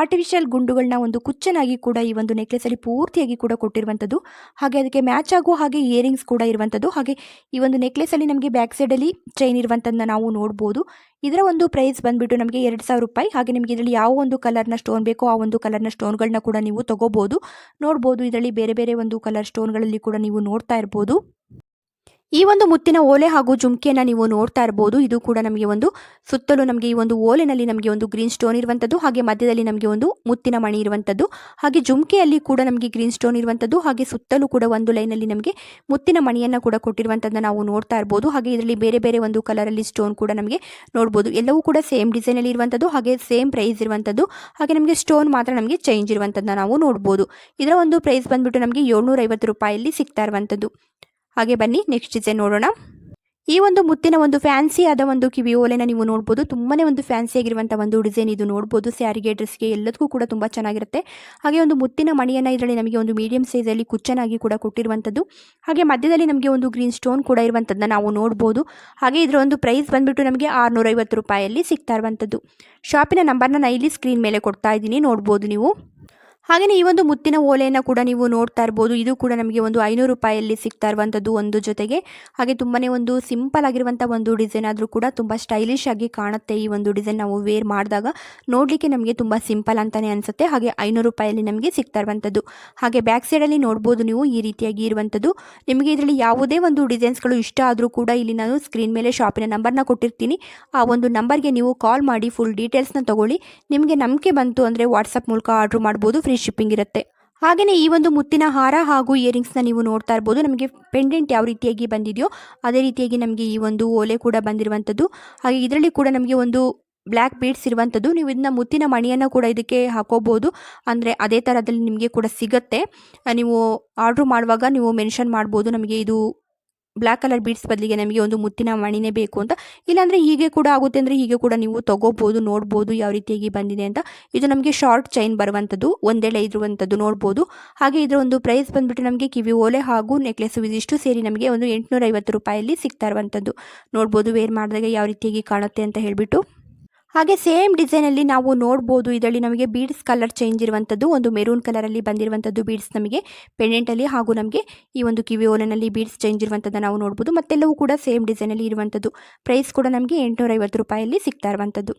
Speaker 1: ಆರ್ಟಿಫಿಷಿಯಲ್ ಗುಂಡುಗಳನ್ನ ಒಂದು ಕುಚ್ಚನಾಗಿ ಕೂಡ ಈ ಒಂದು ನೆಕ್ಲೆಸಲ್ಲಿ ಪೂರ್ತಿಯಾಗಿ ಕೂಡ ಕೊಟ್ಟಿರುವಂಥದ್ದು, ಹಾಗೆ ಅದಕ್ಕೆ ಮ್ಯಾಚ್ ಆಗೋ ಹಾಗೆ ಇಯರಿಂಗ್ಸ್ ಕೂಡ ಇರುವಂಥದ್ದು, ಹಾಗೆ ಈ ಒಂದು ನೆಕ್ಲೆಸಲ್ಲಿ ನಮಗೆ ಬ್ಯಾಕ್ ಸೈಡಲ್ಲಿ ಚೈನ್ ಇರುವಂಥದ್ದನ್ನ ನಾವು ನೋಡ್ಬೋದು. ಇದರ ಒಂದು ಪ್ರೈಸ್ ಬಂದ್ಬಿಟ್ಟು ನಮಗೆ ಎರಡು ಸಾವಿರ ರೂಪಾಯಿ, ಹಾಗೆ ನಿಮಗೆ ಇದರಲ್ಲಿ ಯಾವ ಒಂದು ಕಲರ್ನ ಸ್ಟೋನ್ ಬೇಕೋ ಆ ಒಂದು ಕಲರ್ನ ಸ್ಟೋನ್ಗಳನ್ನ ಕೂಡ ನೀವು ತಗೋಬಹುದು ನೋಡ್ಬೋದು, ಇದರಲ್ಲಿ ಬೇರೆ ಬೇರೆ ಒಂದು ಕಲರ್ ಸ್ಟೋನ್ಗಳಲ್ಲಿ ಕೂಡ ನೀವು ನೋಡ್ತಾ ಇರ್ಬೋದು. ಈ ಒಂದು ಮುತ್ತಿನ ಓಲೆ ಹಾಗೂ ಜುಮ್ಕಿಯನ್ನು ನೀವು ನೋಡ್ತಾ ಇರಬಹುದು ಇದು ಕೂಡ ನಮಗೆ ಒಂದು ಸುತ್ತಲೂ ನಮಗೆ ಈ ಒಂದು ಓಲೆನಲ್ಲಿ ನಮಗೆ ಒಂದು ಗ್ರೀನ್ ಸ್ಟೋನ್ ಇರುವಂಥದ್ದು ಹಾಗೆ ಮಧ್ಯದಲ್ಲಿ ನಮಗೆ ಒಂದು ಮುತ್ತಿನ ಮಣಿ ಇರುವಂಥದ್ದು ಹಾಗೆ ಜುಮ್ಕೆಯಲ್ಲಿ ಕೂಡ ನಮಗೆ ಗ್ರೀನ್ ಸ್ಟೋನ್ ಇರುವಂಥದ್ದು ಹಾಗೆ ಸುತ್ತಲೂ ಕೂಡ ಒಂದು ಲೈನಲ್ಲಿ ನಮಗೆ ಮುತ್ತಿನ ಮಣಿಯನ್ನು ಕೂಡ ಕೊಟ್ಟಿರುವಂಥದ್ದನ್ನ ನಾವು ನೋಡ್ತಾ ಇರ್ಬೋದು. ಹಾಗೆ ಇದರಲ್ಲಿ ಬೇರೆ ಬೇರೆ ಒಂದು ಕಲರಲ್ಲಿ ಸ್ಟೋನ್ ಕೂಡ ನಮಗೆ ನೋಡ್ಬೋದು. ಎಲ್ಲವೂ ಕೂಡ ಸೇಮ್ ಡಿಸೈನಲ್ಲಿ ಇರುವಂಥದ್ದು ಹಾಗೆ ಸೇಮ್ ಪ್ರೈಸ್ ಇರುವಂಥದ್ದು ಹಾಗೆ ನಮಗೆ ಸ್ಟೋನ್ ಮಾತ್ರ ನಮಗೆ ಚೇಂಜ್ ಇರುವಂಥದ್ದನ್ನ ನಾವು ನೋಡ್ಬೋದು. ಇದರ ಒಂದು ಪ್ರೈಸ್ ಬಂದ್ಬಿಟ್ಟು ನಮಗೆ ಏಳ್ನೂರೈವತ್ತು ರೂಪಾಯಲ್ಲಿ ಸಿಗ್ತಾ ಇರುವಂಥದ್ದು ಹಾಗೆ ಬನ್ನಿ ನೆಕ್ಸ್ಟ್ ಡಿಸೈನ್ ನೋಡೋಣ. ಈ ಒಂದು ಮುತ್ತಿನ ಒಂದು ಫ್ಯಾನ್ಸಿ ಆದ ಒಂದು ಕಿವಿ ಓಲೆನ ನೀವು ನೋಡ್ಬೋದು. ತುಂಬಾ ಒಂದು ಫ್ಯಾನ್ಸಿ ಆಗಿರುವಂಥ ಒಂದು ಡಿಸೈನ್ ಇದು ನೋಡ್ಬೋದು. ಸ್ಯಾರಿಗೆ ಡ್ರೆಸ್ಗೆ ಎಲ್ಲದಕ್ಕೂ ಕೂಡ ತುಂಬ ಚೆನ್ನಾಗಿರುತ್ತೆ. ಹಾಗೆ ಒಂದು ಮುತ್ತಿನ ಮಣಿಯನ್ನು ಇದರಲ್ಲಿ ನಮಗೆ ಒಂದು ಮೀಡಿಯಂ ಸೈಜಲ್ಲಿ ಕುಚ್ಚನಾಗಿ ಕೂಡ ಕೊಟ್ಟಿರುವಂಥದ್ದು. ಹಾಗೆ ಮಧ್ಯದಲ್ಲಿ ನಮಗೆ ಒಂದು ಗ್ರೀನ್ ಸ್ಟೋನ್ ಕೂಡ ಇರುವಂಥದ್ದನ್ನ ನಾವು ನೋಡ್ಬೋದು. ಹಾಗೆ ಇದರ ಒಂದು ಪ್ರೈಸ್ ಬಂದುಬಿಟ್ಟು ನಮಗೆ ಆರುನೂರೈವತ್ತು ರೂಪಾಯಲ್ಲಿ ಸಿಗ್ತಾ ಇರುವಂಥದ್ದು. ಶಾಪಿನ ನಂಬರ್ನ ನಾನು ಇಲ್ಲಿ ಸ್ಕ್ರೀನ್ ಮೇಲೆ ಕೊಡ್ತಾ ಇದ್ದೀನಿ. ನೋಡ್ಬೋದು ನೀವು. ಹಾಗೆಯೇ ಈ ಒಂದು ಮುತ್ತಿನ ಓಲೆಯನ್ನು ಕೂಡ ನೀವು ನೋಡ್ತಾ ಇರ್ಬೋದು. ಇದು ಕೂಡ ನಮಗೆ ಒಂದು ಐನೂರು ರೂಪಾಯಲ್ಲಿ ಸಿಗ್ತಾ ಇರುವಂಥದ್ದು ಒಂದು ಜೊತೆಗೆ. ಹಾಗೆ ತುಂಬಾ ಒಂದು ಸಿಂಪಲ್ ಆಗಿರುವಂಥ ಒಂದು ಡಿಸೈನ್ ಆದರೂ ಕೂಡ ತುಂಬ ಸ್ಟೈಲಿಶ್ ಆಗಿ ಕಾಣುತ್ತೆ ಈ ಒಂದು ಡಿಸೈನ್ ನಾವು ವೇರ್ ಮಾಡಿದಾಗ. ನೋಡಲಿಕ್ಕೆ ನಮಗೆ ತುಂಬ ಸಿಂಪಲ್ ಅಂತಲೇ ಅನಿಸುತ್ತೆ. ಹಾಗೆ ಐನೂರು ರೂಪಾಯಲ್ಲಿ ನಮಗೆ ಸಿಗ್ತಾ ಇರುವಂಥದ್ದು ಹಾಗೆ ಬ್ಯಾಕ್ ಸೈಡಲ್ಲಿ ನೋಡ್ಬೋದು ನೀವು ಈ ರೀತಿಯಾಗಿ ಇರುವಂಥದ್ದು ನಿಮಗೆ ಇದರಲ್ಲಿ ಯಾವುದೇ ಒಂದು ಡಿಸೈನ್ಸ್ಗಳು ಇಷ್ಟ ಆದರೂ ಕೂಡ ಇಲ್ಲಿ ನಾನು ಸ್ಕ್ರೀನ್ ಮೇಲೆ ಶಾಪಿನ ನಂಬರ್ನ ಕೊಟ್ಟಿರ್ತೀನಿ. ಆ ಒಂದು ನಂಬರ್ಗೆ ನೀವು ಕಾಲ್ ಮಾಡಿ ಫುಲ್ ಡೀಟೇಲ್ಸ್ನ ತೊಗೊಳ್ಳಿ. ನಿಮಗೆ ನಂಬಿಕೆ ಬಂತು ಅಂದರೆ ವಾಟ್ಸಪ್ ಮೂಲಕ ಆರ್ಡ್ರ್ ಮಾಡ್ಬೋದು. ಫ್ರೀ ಶಿಪ್ಪಿಂಗ್ ಇರುತ್ತೆ. ಹಾಗೆಯೇ ಈ ಒಂದು ಮುತ್ತಿನ ಹಾರ ಹಾಗೂ ಇಯರಿಂಗ್ಸ್ನ ನೀವು ನೋಡ್ತಾ ಇರ್ಬೋದು. ನಮಗೆ ಪೆಂಡೆಂಟ್ ಯಾವ ರೀತಿಯಾಗಿ ಬಂದಿದೆಯೋ ಅದೇ ರೀತಿಯಾಗಿ ನಮಗೆ ಈ ಒಂದು ಓಲೆ ಕೂಡ ಬಂದಿರುವಂಥದ್ದು. ಹಾಗೆ ಇದರಲ್ಲಿ ಕೂಡ ನಮಗೆ ಒಂದು ಬ್ಲ್ಯಾಕ್ ಬೀಡ್ಸ್ ಇರುವಂಥದ್ದು. ನೀವು ಇದನ್ನ ಮುತ್ತಿನ ಮಣಿಯನ್ನು ಕೂಡ ಇದಕ್ಕೆ ಹಾಕೋಬೋದು. ಅಂದರೆ ಅದೇ ಥರದಲ್ಲಿ ನಿಮಗೆ ಕೂಡ ಸಿಗುತ್ತೆ. ನೀವು ಆರ್ಡ್ರ್ ಮಾಡುವಾಗ ನೀವು ಮೆನ್ಷನ್ ಮಾಡ್ಬೋದು. ನಮಗೆ ಇದು ಬ್ಲ್ಯಾಕ್ ಕಲರ್ ಬೀಡ್ಸ್ ಬದಲಿಗೆ ನಮಗೆ ಒಂದು ಮುತ್ತಿನ ಮಣಿನೇ ಬೇಕು ಅಂತ. ಇಲ್ಲಾಂದರೆ ಹೀಗೆ ಕೂಡ ಆಗುತ್ತೆ ಅಂದರೆ ಹೀಗೆ ಕೂಡ ನೀವು ತೊಗೋಬೋದು, ನೋಡ್ಬೋದು ಯಾವ ರೀತಿಯಾಗಿ ಬಂದಿದೆ ಅಂತ. ಇದು ನಮಗೆ ಶಾರ್ಟ್ ಚೈನ್ ಬರುವಂಥದ್ದು ಒಂದೆಳೆ ಇರುವಂಥದ್ದು ನೋಡ್ಬೋದು. ಹಾಗೆ ಇದರ ಒಂದು ಪ್ರೈಸ್ ಬಂದುಬಿಟ್ಟು ನಮಗೆ ಕಿವಿ ಓಲೆ ಹಾಗೂ ನೆಕ್ಲೆಸ್ ಇದಿಷ್ಟು ಸೇರಿ ನಮಗೆ ಒಂದು ಎಂಟುನೂರ ಐವತ್ತು ರೂಪಾಯಲ್ಲಿ ಸಿಗ್ತಾ ಇರುವಂಥದ್ದು ನೋಡ್ಬೋದು ವೇರ್ ಮಾಡಿದಾಗ ಯಾವ ರೀತಿಯಾಗಿ ಕಾಣುತ್ತೆ ಅಂತ ಹೇಳಿಬಿಟ್ಟು. ಹಾಗೆ ಸೇಮ್ ಡಿಸೈನ್ ಅಲ್ಲಿ ನಾವು ನೋಡಬಹುದು ಇದರಲ್ಲಿ ನಮಗೆ ಬೀಡ್ಸ್ ಕಲರ್ ಚೇಂಜ್ ಇರುವಂಥದ್ದು, ಒಂದು ಮೆರೂನ್ ಕಲರ್ ಅಲ್ಲಿ ಬಂದಿರುವಂತದ್ದು ಬೀಡ್ಸ್ ನಮಗೆ ಪೆಂಡೆಂಟಲ್ಲಿ ಹಾಗೂ ನಮಗೆ ಈ ಒಂದು ಕಿವಿ ಓಲೆನಲ್ಲಿ ಬೀಡ್ಸ್ ಚೇಂಜ್ ಇರುವಂತದ್ದು ನಾವು ನೋಡ್ಬೋದು. ಮತ್ತೆಲ್ಲವೂ ಕೂಡ ಸೇಮ್ ಡಿಸೈನ್ ಅಲ್ಲಿ ಇರುವಂತದ್ದು ಪ್ರೈಸ್ ಕೂಡ ನಮಗೆ ಎಂಟುನೂರೈವತ್ತು ರೂಪಾಯಲ್ಲಿ ಸಿಗ್ತಾ ಇರುವಂಥದ್ದು.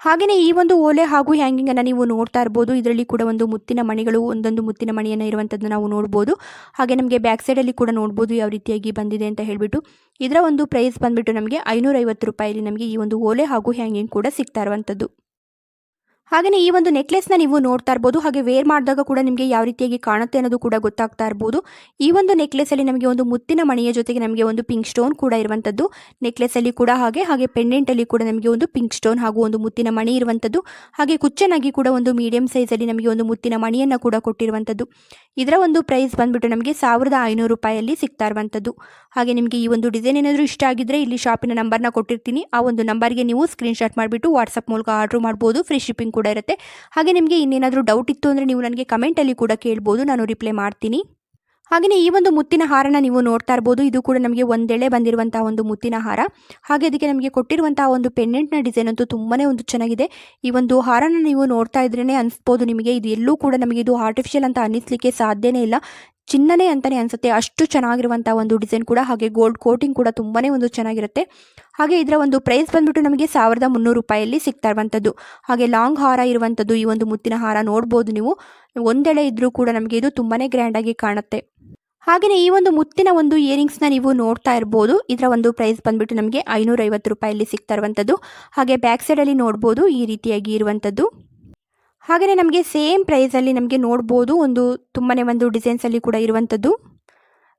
Speaker 1: ಹಾಗೆಯೇ ಈ ಒಂದು ಓಲೆ ಹಾಗೂ ಹ್ಯಾಂಗಿಂಗನ್ನು ನೀವು ನೋಡ್ತಾ ಇರ್ಬೋದು. ಇದರಲ್ಲಿ ಕೂಡ ಒಂದು ಮುತ್ತಿನ ಮಣಿಗಳು, ಒಂದೊಂದು ಮುತ್ತಿನ ಮಣಿಯನ್ನು ಇರುವಂಥದ್ದು ನಾವು ನೋಡ್ಬೋದು. ಹಾಗೆ ನಮಗೆ ಬ್ಯಾಕ್ ಸೈಡಲ್ಲಿ ಕೂಡ ನೋಡ್ಬೋದು ಯಾವ ರೀತಿಯಾಗಿ ಬಂದಿದೆ ಅಂತ ಹೇಳಿಬಿಟ್ಟು. ಇದರ ಒಂದು ಪ್ರೈಸ್ ಬಂದುಬಿಟ್ಟು ನಮಗೆ ಐನೂರೈವತ್ತು ರೂಪಾಯಲ್ಲಿ ನಮಗೆ ಈ ಒಂದು ಓಲೆ ಹಾಗೂ ಹ್ಯಾಂಗಿಂಗ್ ಕೂಡ ಸಿಗ್ತಾ ಇರುವಂಥದ್ದು ಹಾಗೆಯೇ ಈ ಒಂದು ನೆಕ್ಲೆಸ್ನ ನೀವು ನೋಡ್ತಾ ಇರ್ಬೋದು. ಹಾಗೆ ವೇರ್ ಮಾಡಿದಾಗ ಕೂಡ ನಿಮಗೆ ಯಾವ ರೀತಿಯಾಗಿ ಕಾಣುತ್ತೆ ಅನ್ನೋದು ಕೂಡ ಗೊತ್ತಾಗ್ತಾ ಇರ್ಬೋದು. ಈ ಒಂದು ನೆಕ್ಲೆಸಲ್ಲಿ ನಮಗೆ ಒಂದು ಮುತ್ತಿನ ಮಣಿಯ ಜೊತೆಗೆ ನಮಗೆ ಒಂದು ಪಿಂಕ್ ಸ್ಟೋನ್ ಕೂಡ ಇರುವಂಥದ್ದು ನೆಕ್ಲೆಸಲ್ಲಿ ಕೂಡ ಹಾಗೆ ಹಾಗೆ ಪೆಂಡೆಂಟಲ್ಲಿ ಕೂಡ ನಮಗೆ ಒಂದು ಪಿಂಕ್ ಸ್ಟೋನ್ ಹಾಗೂ ಒಂದು ಮುತ್ತಿನ ಮಣಿ ಇರುವಂಥದ್ದು ಹಾಗೆ ಕುಚ್ಚನಾಗಿ ಕೂಡ ಒಂದು ಮೀಡಿಯಂ ಸೈಜಲ್ಲಿ ನಮಗೆ ಒಂದು ಮುತ್ತಿನ ಮಣಿಯನ್ನು ಕೂಡ ಕೊಟ್ಟಿರುವಂಥದ್ದು ಇದರ ಒಂದು ಪ್ರೈಸ್ ಬಂದ್ಬಿಟ್ಟು ನಮಗೆ ಸಾವಿರದ ಐನೂರು ರೂಪಾಯಲ್ಲಿ ಸಿಗ್ತಾ ಇರುವಂಥದ್ದು ಹಾಗೆ ನಿಮಗೆ ಈ ಒಂದು ಡಿಸೈನ್ ಏನಾದರೂ ಇಷ್ಟ ಆಗಿದ್ದರೆ ಇಲ್ಲಿ ಶಾಪಿನ ನಂಬರ್ನ ಕೊಟ್ಟಿರ್ತೀನಿ. ಆ ಒಂದು ನಂಬರ್ಗೆ ನೀವು ಸ್ಕ್ರೀನ್ಶಾಟ್ ಮಾಡಿಬಿಟ್ಟು ವಾಟ್ಸಪ್ ಮೂಲಕ ಆರ್ಡರ್ ಮಾಡ್ಬೋದು. ಫ್ರೀ ಶಿಪ್ಪಿಂಗ್ ಕೂಡ ಇರುತ್ತೆ. ಹಾಗೆ ನಿಮಗೆ ಇನ್ನೇನಾದರೂ ಡೌಟ್ ಇತ್ತು ಅಂದರೆ ನೀವು ನನಗೆ ಕಮೆಂಟಲ್ಲಿ ಕೂಡ ಕೇಳ್ಬೋದು, ನಾನು ರಿಪ್ಲೈ ಮಾಡ್ತೀನಿ. ಹಾಗೆಯೇ ಈ ಒಂದು ಮುತ್ತಿನ ಹಾರನ ನೀವು ನೋಡ್ತಾ ಇರ್ಬೋದು, ಇದು ಕೂಡ ನಮಗೆ ಒಂದೆಳೆ ಬಂದಿರುವಂತಹ ಒಂದು ಮುತ್ತಿನ ಹಾರ. ಹಾಗೆ ಅದಕ್ಕೆ ನಮಗೆ ಕೊಟ್ಟಿರುವಂತಹ ಒಂದು ಪೆಂಡೆಂಟ್ನ ಡಿಸೈನ್ ಅಂತೂ ತುಂಬಾ ಒಂದು ಚೆನ್ನಾಗಿದೆ. ಈ ಒಂದು ಹಾರನ ನೀವು ನೋಡ್ತಾ ಇದ್ರೇ ಅನಿಸ್ಬೋದು ನಿಮಗೆ. ಇದು ಎಲ್ಲೂ ಕೂಡ ನಮಗೆ ಇದು ಆರ್ಟಿಫಿಷಿಯಲ್ ಅಂತ ಅನ್ನಿಸ್ಲಿಕ್ಕೆ ಸಾಧ್ಯನೇ ಇಲ್ಲ. ಚಿನ್ನನೇ ಅಂತಲೇ ಅನಿಸುತ್ತೆ. ಅಷ್ಟು ಚೆನ್ನಾಗಿರುವಂಥ ಒಂದು ಡಿಸೈನ್ ಕೂಡ, ಹಾಗೆ ಗೋಲ್ಡ್ ಕೋಟಿಂಗ್ ಕೂಡ ತುಂಬಾ ಒಂದು ಚೆನ್ನಾಗಿರುತ್ತೆ. ಹಾಗೆ ಇದರ ಒಂದು ಪ್ರೈಸ್ ಬಂದ್ಬಿಟ್ಟು ನಮಗೆ ಸಾವಿರದ ಮುನ್ನೂರು ರೂಪಾಯಲ್ಲಿ ಸಿಗ್ತಾ ಇರುವಂಥದ್ದು ಹಾಗೆ ಲಾಂಗ್ ಹಾರ ಇರುವಂಥದ್ದು ಈ ಒಂದು ಮುತ್ತಿನ ಹಾರ ನೋಡ್ಬೋದು ನೀವು. ಒಂದೆಳೆ ಇದ್ದರೂ ಕೂಡ ನಮಗೆ ಇದು ತುಂಬಾ ಗ್ರ್ಯಾಂಡಾಗಿ ಕಾಣುತ್ತೆ. ಹಾಗೆಯೇ ಈ ಒಂದು ಮುತ್ತಿನ ಒಂದು ಇಯರಿಂಗ್ಸ್ನ ನೀವು ನೋಡ್ತಾ ಇರ್ಬೋದು. ಇದರ ಒಂದು ಪ್ರೈಸ್ ಬಂದ್ಬಿಟ್ಟು ನಮಗೆ ಐನೂರೈವತ್ತು ರೂಪಾಯಲ್ಲಿ ಸಿಗ್ತಾ ಇರುವಂಥದ್ದು ಹಾಗೆ ಬ್ಯಾಕ್ ಸೈಡಲ್ಲಿ ನೋಡ್ಬೋದು ಈ ರೀತಿಯಾಗಿ ಇರುವಂಥದ್ದು ಹಾಗೆಯೇ ನಮಗೆ ಸೇಮ್ ಪ್ರೈಸಲ್ಲಿ ನಮಗೆ ನೋಡ್ಬೋದು ಒಂದು ತುಂಬಾ ಒಂದು ಡಿಸೈನ್ಸಲ್ಲಿ ಕೂಡ ಇರುವಂಥದ್ದು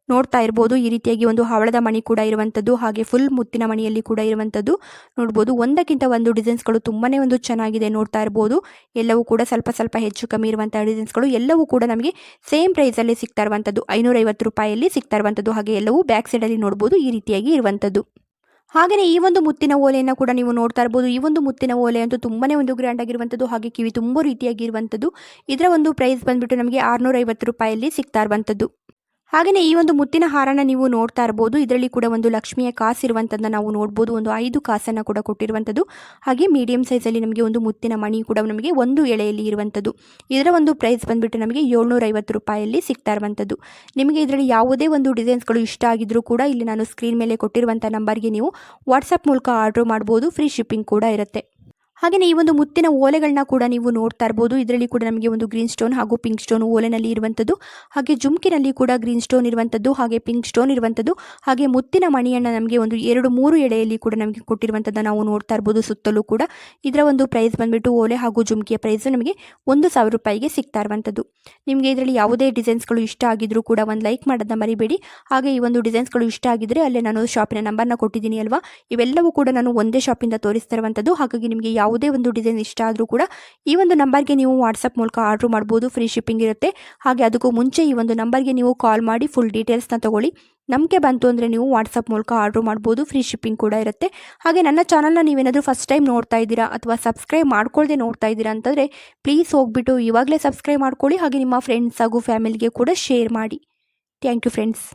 Speaker 1: ನೋಡ್ತಾ ಇರ್ಬೋದು, ಈ ರೀತಿಯಾಗಿ ಒಂದು ಹವಳದ ಮಣಿ ಕೂಡ ಇರುವಂಥದ್ದು ಹಾಗೆ ಫುಲ್ ಮುತ್ತಿನ ಮಣಿಯಲ್ಲಿ ಕೂಡ ಇರುವಂಥದ್ದು ನೋಡ್ಬೋದು. ಒಂದಕ್ಕಿಂತ ಒಂದು ಡಿಸೈನ್ಸ್ಗಳು ತುಂಬಾ ಒಂದು ಚೆನ್ನಾಗಿದೆ ನೋಡ್ತಾ ಇರ್ಬೋದು. ಎಲ್ಲವೂ ಕೂಡ ಸ್ವಲ್ಪ ಸ್ವಲ್ಪ ಹೆಚ್ಚು ಕಮ್ಮಿ ಇರುವಂಥ ಡಿಸೈನ್ಸ್ಗಳು ಎಲ್ಲವೂ ಕೂಡ ನಮಗೆ ಸೇಮ್ ಪ್ರೈಸಲ್ಲಿ ಸಿಗ್ತಾ ಇರುವಂಥದ್ದು ಐನೂರೈವತ್ತು ರೂಪಾಯಲ್ಲಿ ಸಿಗ್ತಾ ಇರುವಂಥದ್ದು ಹಾಗೆ ಎಲ್ಲವೂ ಬ್ಯಾಕ್ ಸೈಡಲ್ಲಿ ನೋಡ್ಬೋದು, ಈ ರೀತಿಯಾಗಿ ಇರುವಂಥದ್ದು ಹಾಗೆಯೇ ಈ ಒಂದು ಮುತ್ತಿನ ಓಲೆಯನ್ನು ಕೂಡ ನೀವು ನೋಡ್ತಾ ಇರ್ಬೋದು. ಈ ಒಂದು ಮುತ್ತಿನ ಓಲೆ ಅಂತೂ ತುಂಬಾ ಒಂದು ಗ್ರ್ಯಾಂಡ್ ಆಗಿರುವಂಥದ್ದು ಹಾಗೆ ಕಿವಿ ತುಂಬ ರೀತಿಯಾಗಿರುವಂಥದ್ದು ಇದರ ಒಂದು ಪ್ರೈಸ್ ಬಂದ್ಬಿಟ್ಟು ನಮಗೆ ಆರುನೂರೈವತ್ತು ರೂಪಾಯಲ್ಲಿ ಸಿಗ್ತಾ ಇರುವಂಥದ್ದು ಹಾಗೆಯೇ ಈ ಒಂದು ಮುತ್ತಿನ ಹಾರನ ನೀವು ನೋಡ್ತಾ ಇರ್ಬೋದು. ಇದರಲ್ಲಿ ಕೂಡ ಒಂದು ಲಕ್ಷ್ಮಿಯ ಕಾಸು ಇರುವಂಥದ್ದನ್ನ ನಾವು ನೋಡ್ಬೋದು. ಒಂದು ಐದು ಕಾಸನ್ನು ಕೂಡ ಕೊಟ್ಟಿರುವಂಥದ್ದು ಹಾಗೆ ಮೀಡಿಯಂ ಸೈಜಲ್ಲಿ ನಮಗೆ ಒಂದು ಮುತ್ತಿನ ಮಣಿ ಕೂಡ ನಮಗೆ ಒಂದು ಎಳೆಯಲ್ಲಿ ಇರುವಂಥದ್ದು ಇದರ ಒಂದು ಪ್ರೈಸ್ ಬಂದುಬಿಟ್ಟು ನಮಗೆ ಏಳ್ನೂರೈವತ್ತು ರೂಪಾಯಲ್ಲಿ ಸಿಗ್ತಾ ಇರುವಂಥದ್ದು ನಿಮಗೆ ಇದರಲ್ಲಿ ಯಾವುದೇ ಒಂದು ಡಿಸೈನ್ಸ್ಗಳು ಇಷ್ಟ ಆಗಿದ್ರೂ ಕೂಡ ಇಲ್ಲಿ ನಾನು ಸ್ಕ್ರೀನ್ ಮೇಲೆ ಕೊಟ್ಟಿರುವಂಥ ನಂಬರ್ಗೆ ನೀವು ವಾಟ್ಸಪ್ ಮೂಲಕ ಆರ್ಡ್ರ್ ಮಾಡ್ಬೋದು. ಫ್ರೀ ಶಿಪ್ಪಿಂಗ್ ಕೂಡ ಇರುತ್ತೆ. ಹಾಗೆಯೇ ಈ ಒಂದು ಮುತ್ತಿನ ಓಲೆಗಳನ್ನ ಕೂಡ ನೀವು ನೋಡ್ತಾ ಇರ್ಬೋದು. ಇದರಲ್ಲಿ ಕೂಡ ನಮಗೆ ಒಂದು ಗ್ರೀನ್ ಸ್ಟೋನ್ ಹಾಗೂ ಪಿಂಕ್ ಸ್ಟೋನ್ ಓಲೆನಲ್ಲಿ ಇರುವಂಥದ್ದು. ಹಾಗೆ ಜುಮ್ಕಿನಲ್ಲಿ ಕೂಡ ಗ್ರೀನ್ ಸ್ಟೋನ್ ಇರುವಂಥದ್ದು, ಹಾಗೆ ಪಿಂಕ್ ಸ್ಟೋನ್ ಇರುವಂಥದ್ದು, ಹಾಗೆ ಮುತ್ತಿನ ಮಣಿಯನ್ನು ನಮಗೆ ಒಂದು ಎರಡು, ಮೂರು ಎಳೆಯಲ್ಲಿ ಕೂಡ ನಮಗೆ ಕೊಟ್ಟಿರುವಂಥದ್ದು ನಾವು ನೋಡ್ತಾ ಇರ್ಬೋದು ಸುತ್ತಲೂ ಕೂಡ. ಇದರ ಒಂದು ಪ್ರೈಸ್ ಬಂದ್ಬಿಟ್ಟು ಓಲೆ ಹಾಗೂ ಜುಮ್ಕಿಯ ಪ್ರೈಸ್ ನಮಗೆ ಒಂದು ಸಾವಿರ ರೂಪಾಯಿಗೆ ಸಿಗ್ತಾ ಇರುವಂಥದ್ದು. ನಿಮಗೆ ಇದರಲ್ಲಿ ಯಾವುದೇ ಡಿಸೈನ್ಸ್ಗಳು ಇಷ್ಟ ಆಗಿದ್ರೂ ಕೂಡ ಒಂದು ಲೈಕ್ ಮಾಡೋದನ್ನ ಮರಿಬೇಡಿ. ಹಾಗೆ ಈ ಒಂದು ಡಿಸೈನ್ಸ್ಗಳು ಇಷ್ಟ ಆಗಿದ್ರೆ ಅಲ್ಲೇ ನಾನು ಶಾಪಿನ ನಂಬರ್ನ ಕೊಟ್ಟಿದ್ದೀನಿ ಅಲ್ವಾ? ಇವೆಲ್ಲವೂ ಕೂಡ ನಾನು ಒಂದೇ ಶಾಪಿಂದ ತೋರಿಸ್ತಾ ಇರುವಂಥದ್ದು. ಹಾಗಾಗಿ ನಿಮಗೆ ಯಾವುದೇ ಒಂದು ಡಿಸೈನ್ ಇಷ್ಟ ಆದರೂ ಕೂಡ ಈ ಒಂದು ನಂಬರ್ಗೆ ನೀವು ವಾಟ್ಸಪ್ ಮೂಲಕ ಆರ್ಡ್ರ್ ಮಾಡ್ಬೋದು, ಫ್ರೀ ಶಿಪ್ಪಿಂಗ್ ಇರುತ್ತೆ. ಹಾಗೆ ಅದಕ್ಕೂ ಮುಂಚೆ ಈ ಒಂದು ನಂಬರ್ಗೆ ನೀವು ಕಾಲ್ ಮಾಡಿ ಫುಲ್ ಡೀಟೇಲ್ಸ್ನ ತೊಗೊಳ್ಳಿ. ನಮಗೆ ಬಂತು ಅಂದರೆ ನೀವು ವಾಟ್ಸಪ್ ಮೂಲಕ ಆರ್ಡ್ರ್ ಮಾಡ್ಬೋದು, ಫ್ರೀ ಶಿಪ್ಪಿಂಗ್ ಕೂಡ ಇರುತ್ತೆ. ಹಾಗೆ ನನ್ನ ಚಾನಲ್ನ ನೀವೇನಾದರೂ ಫಸ್ಟ್ ಟೈಮ್ ನೋಡ್ತಾ ಇದ್ದೀರಾ ಅಥವಾ ಸಬ್ಸ್ಕ್ರೈಬ್ ಮಾಡ್ಕೊಳ್ಳದೆ ನೋಡ್ತಾ ಇದ್ದೀರಾ ಅಂತಂದರೆ ಪ್ಲೀಸ್ ಹೋಗ್ಬಿಟ್ಟು ಇವಾಗಲೇ ಸಬ್ಸ್ಕ್ರೈಬ್ ಮಾಡ್ಕೊಳ್ಳಿ ಹಾಗೆ ನಿಮ್ಮ ಫ್ರೆಂಡ್ಸ್ ಹಾಗೂ ಫ್ಯಾಮಿಲಿಗೆ ಕೂಡ ಶೇರ್ ಮಾಡಿ. Thank you friends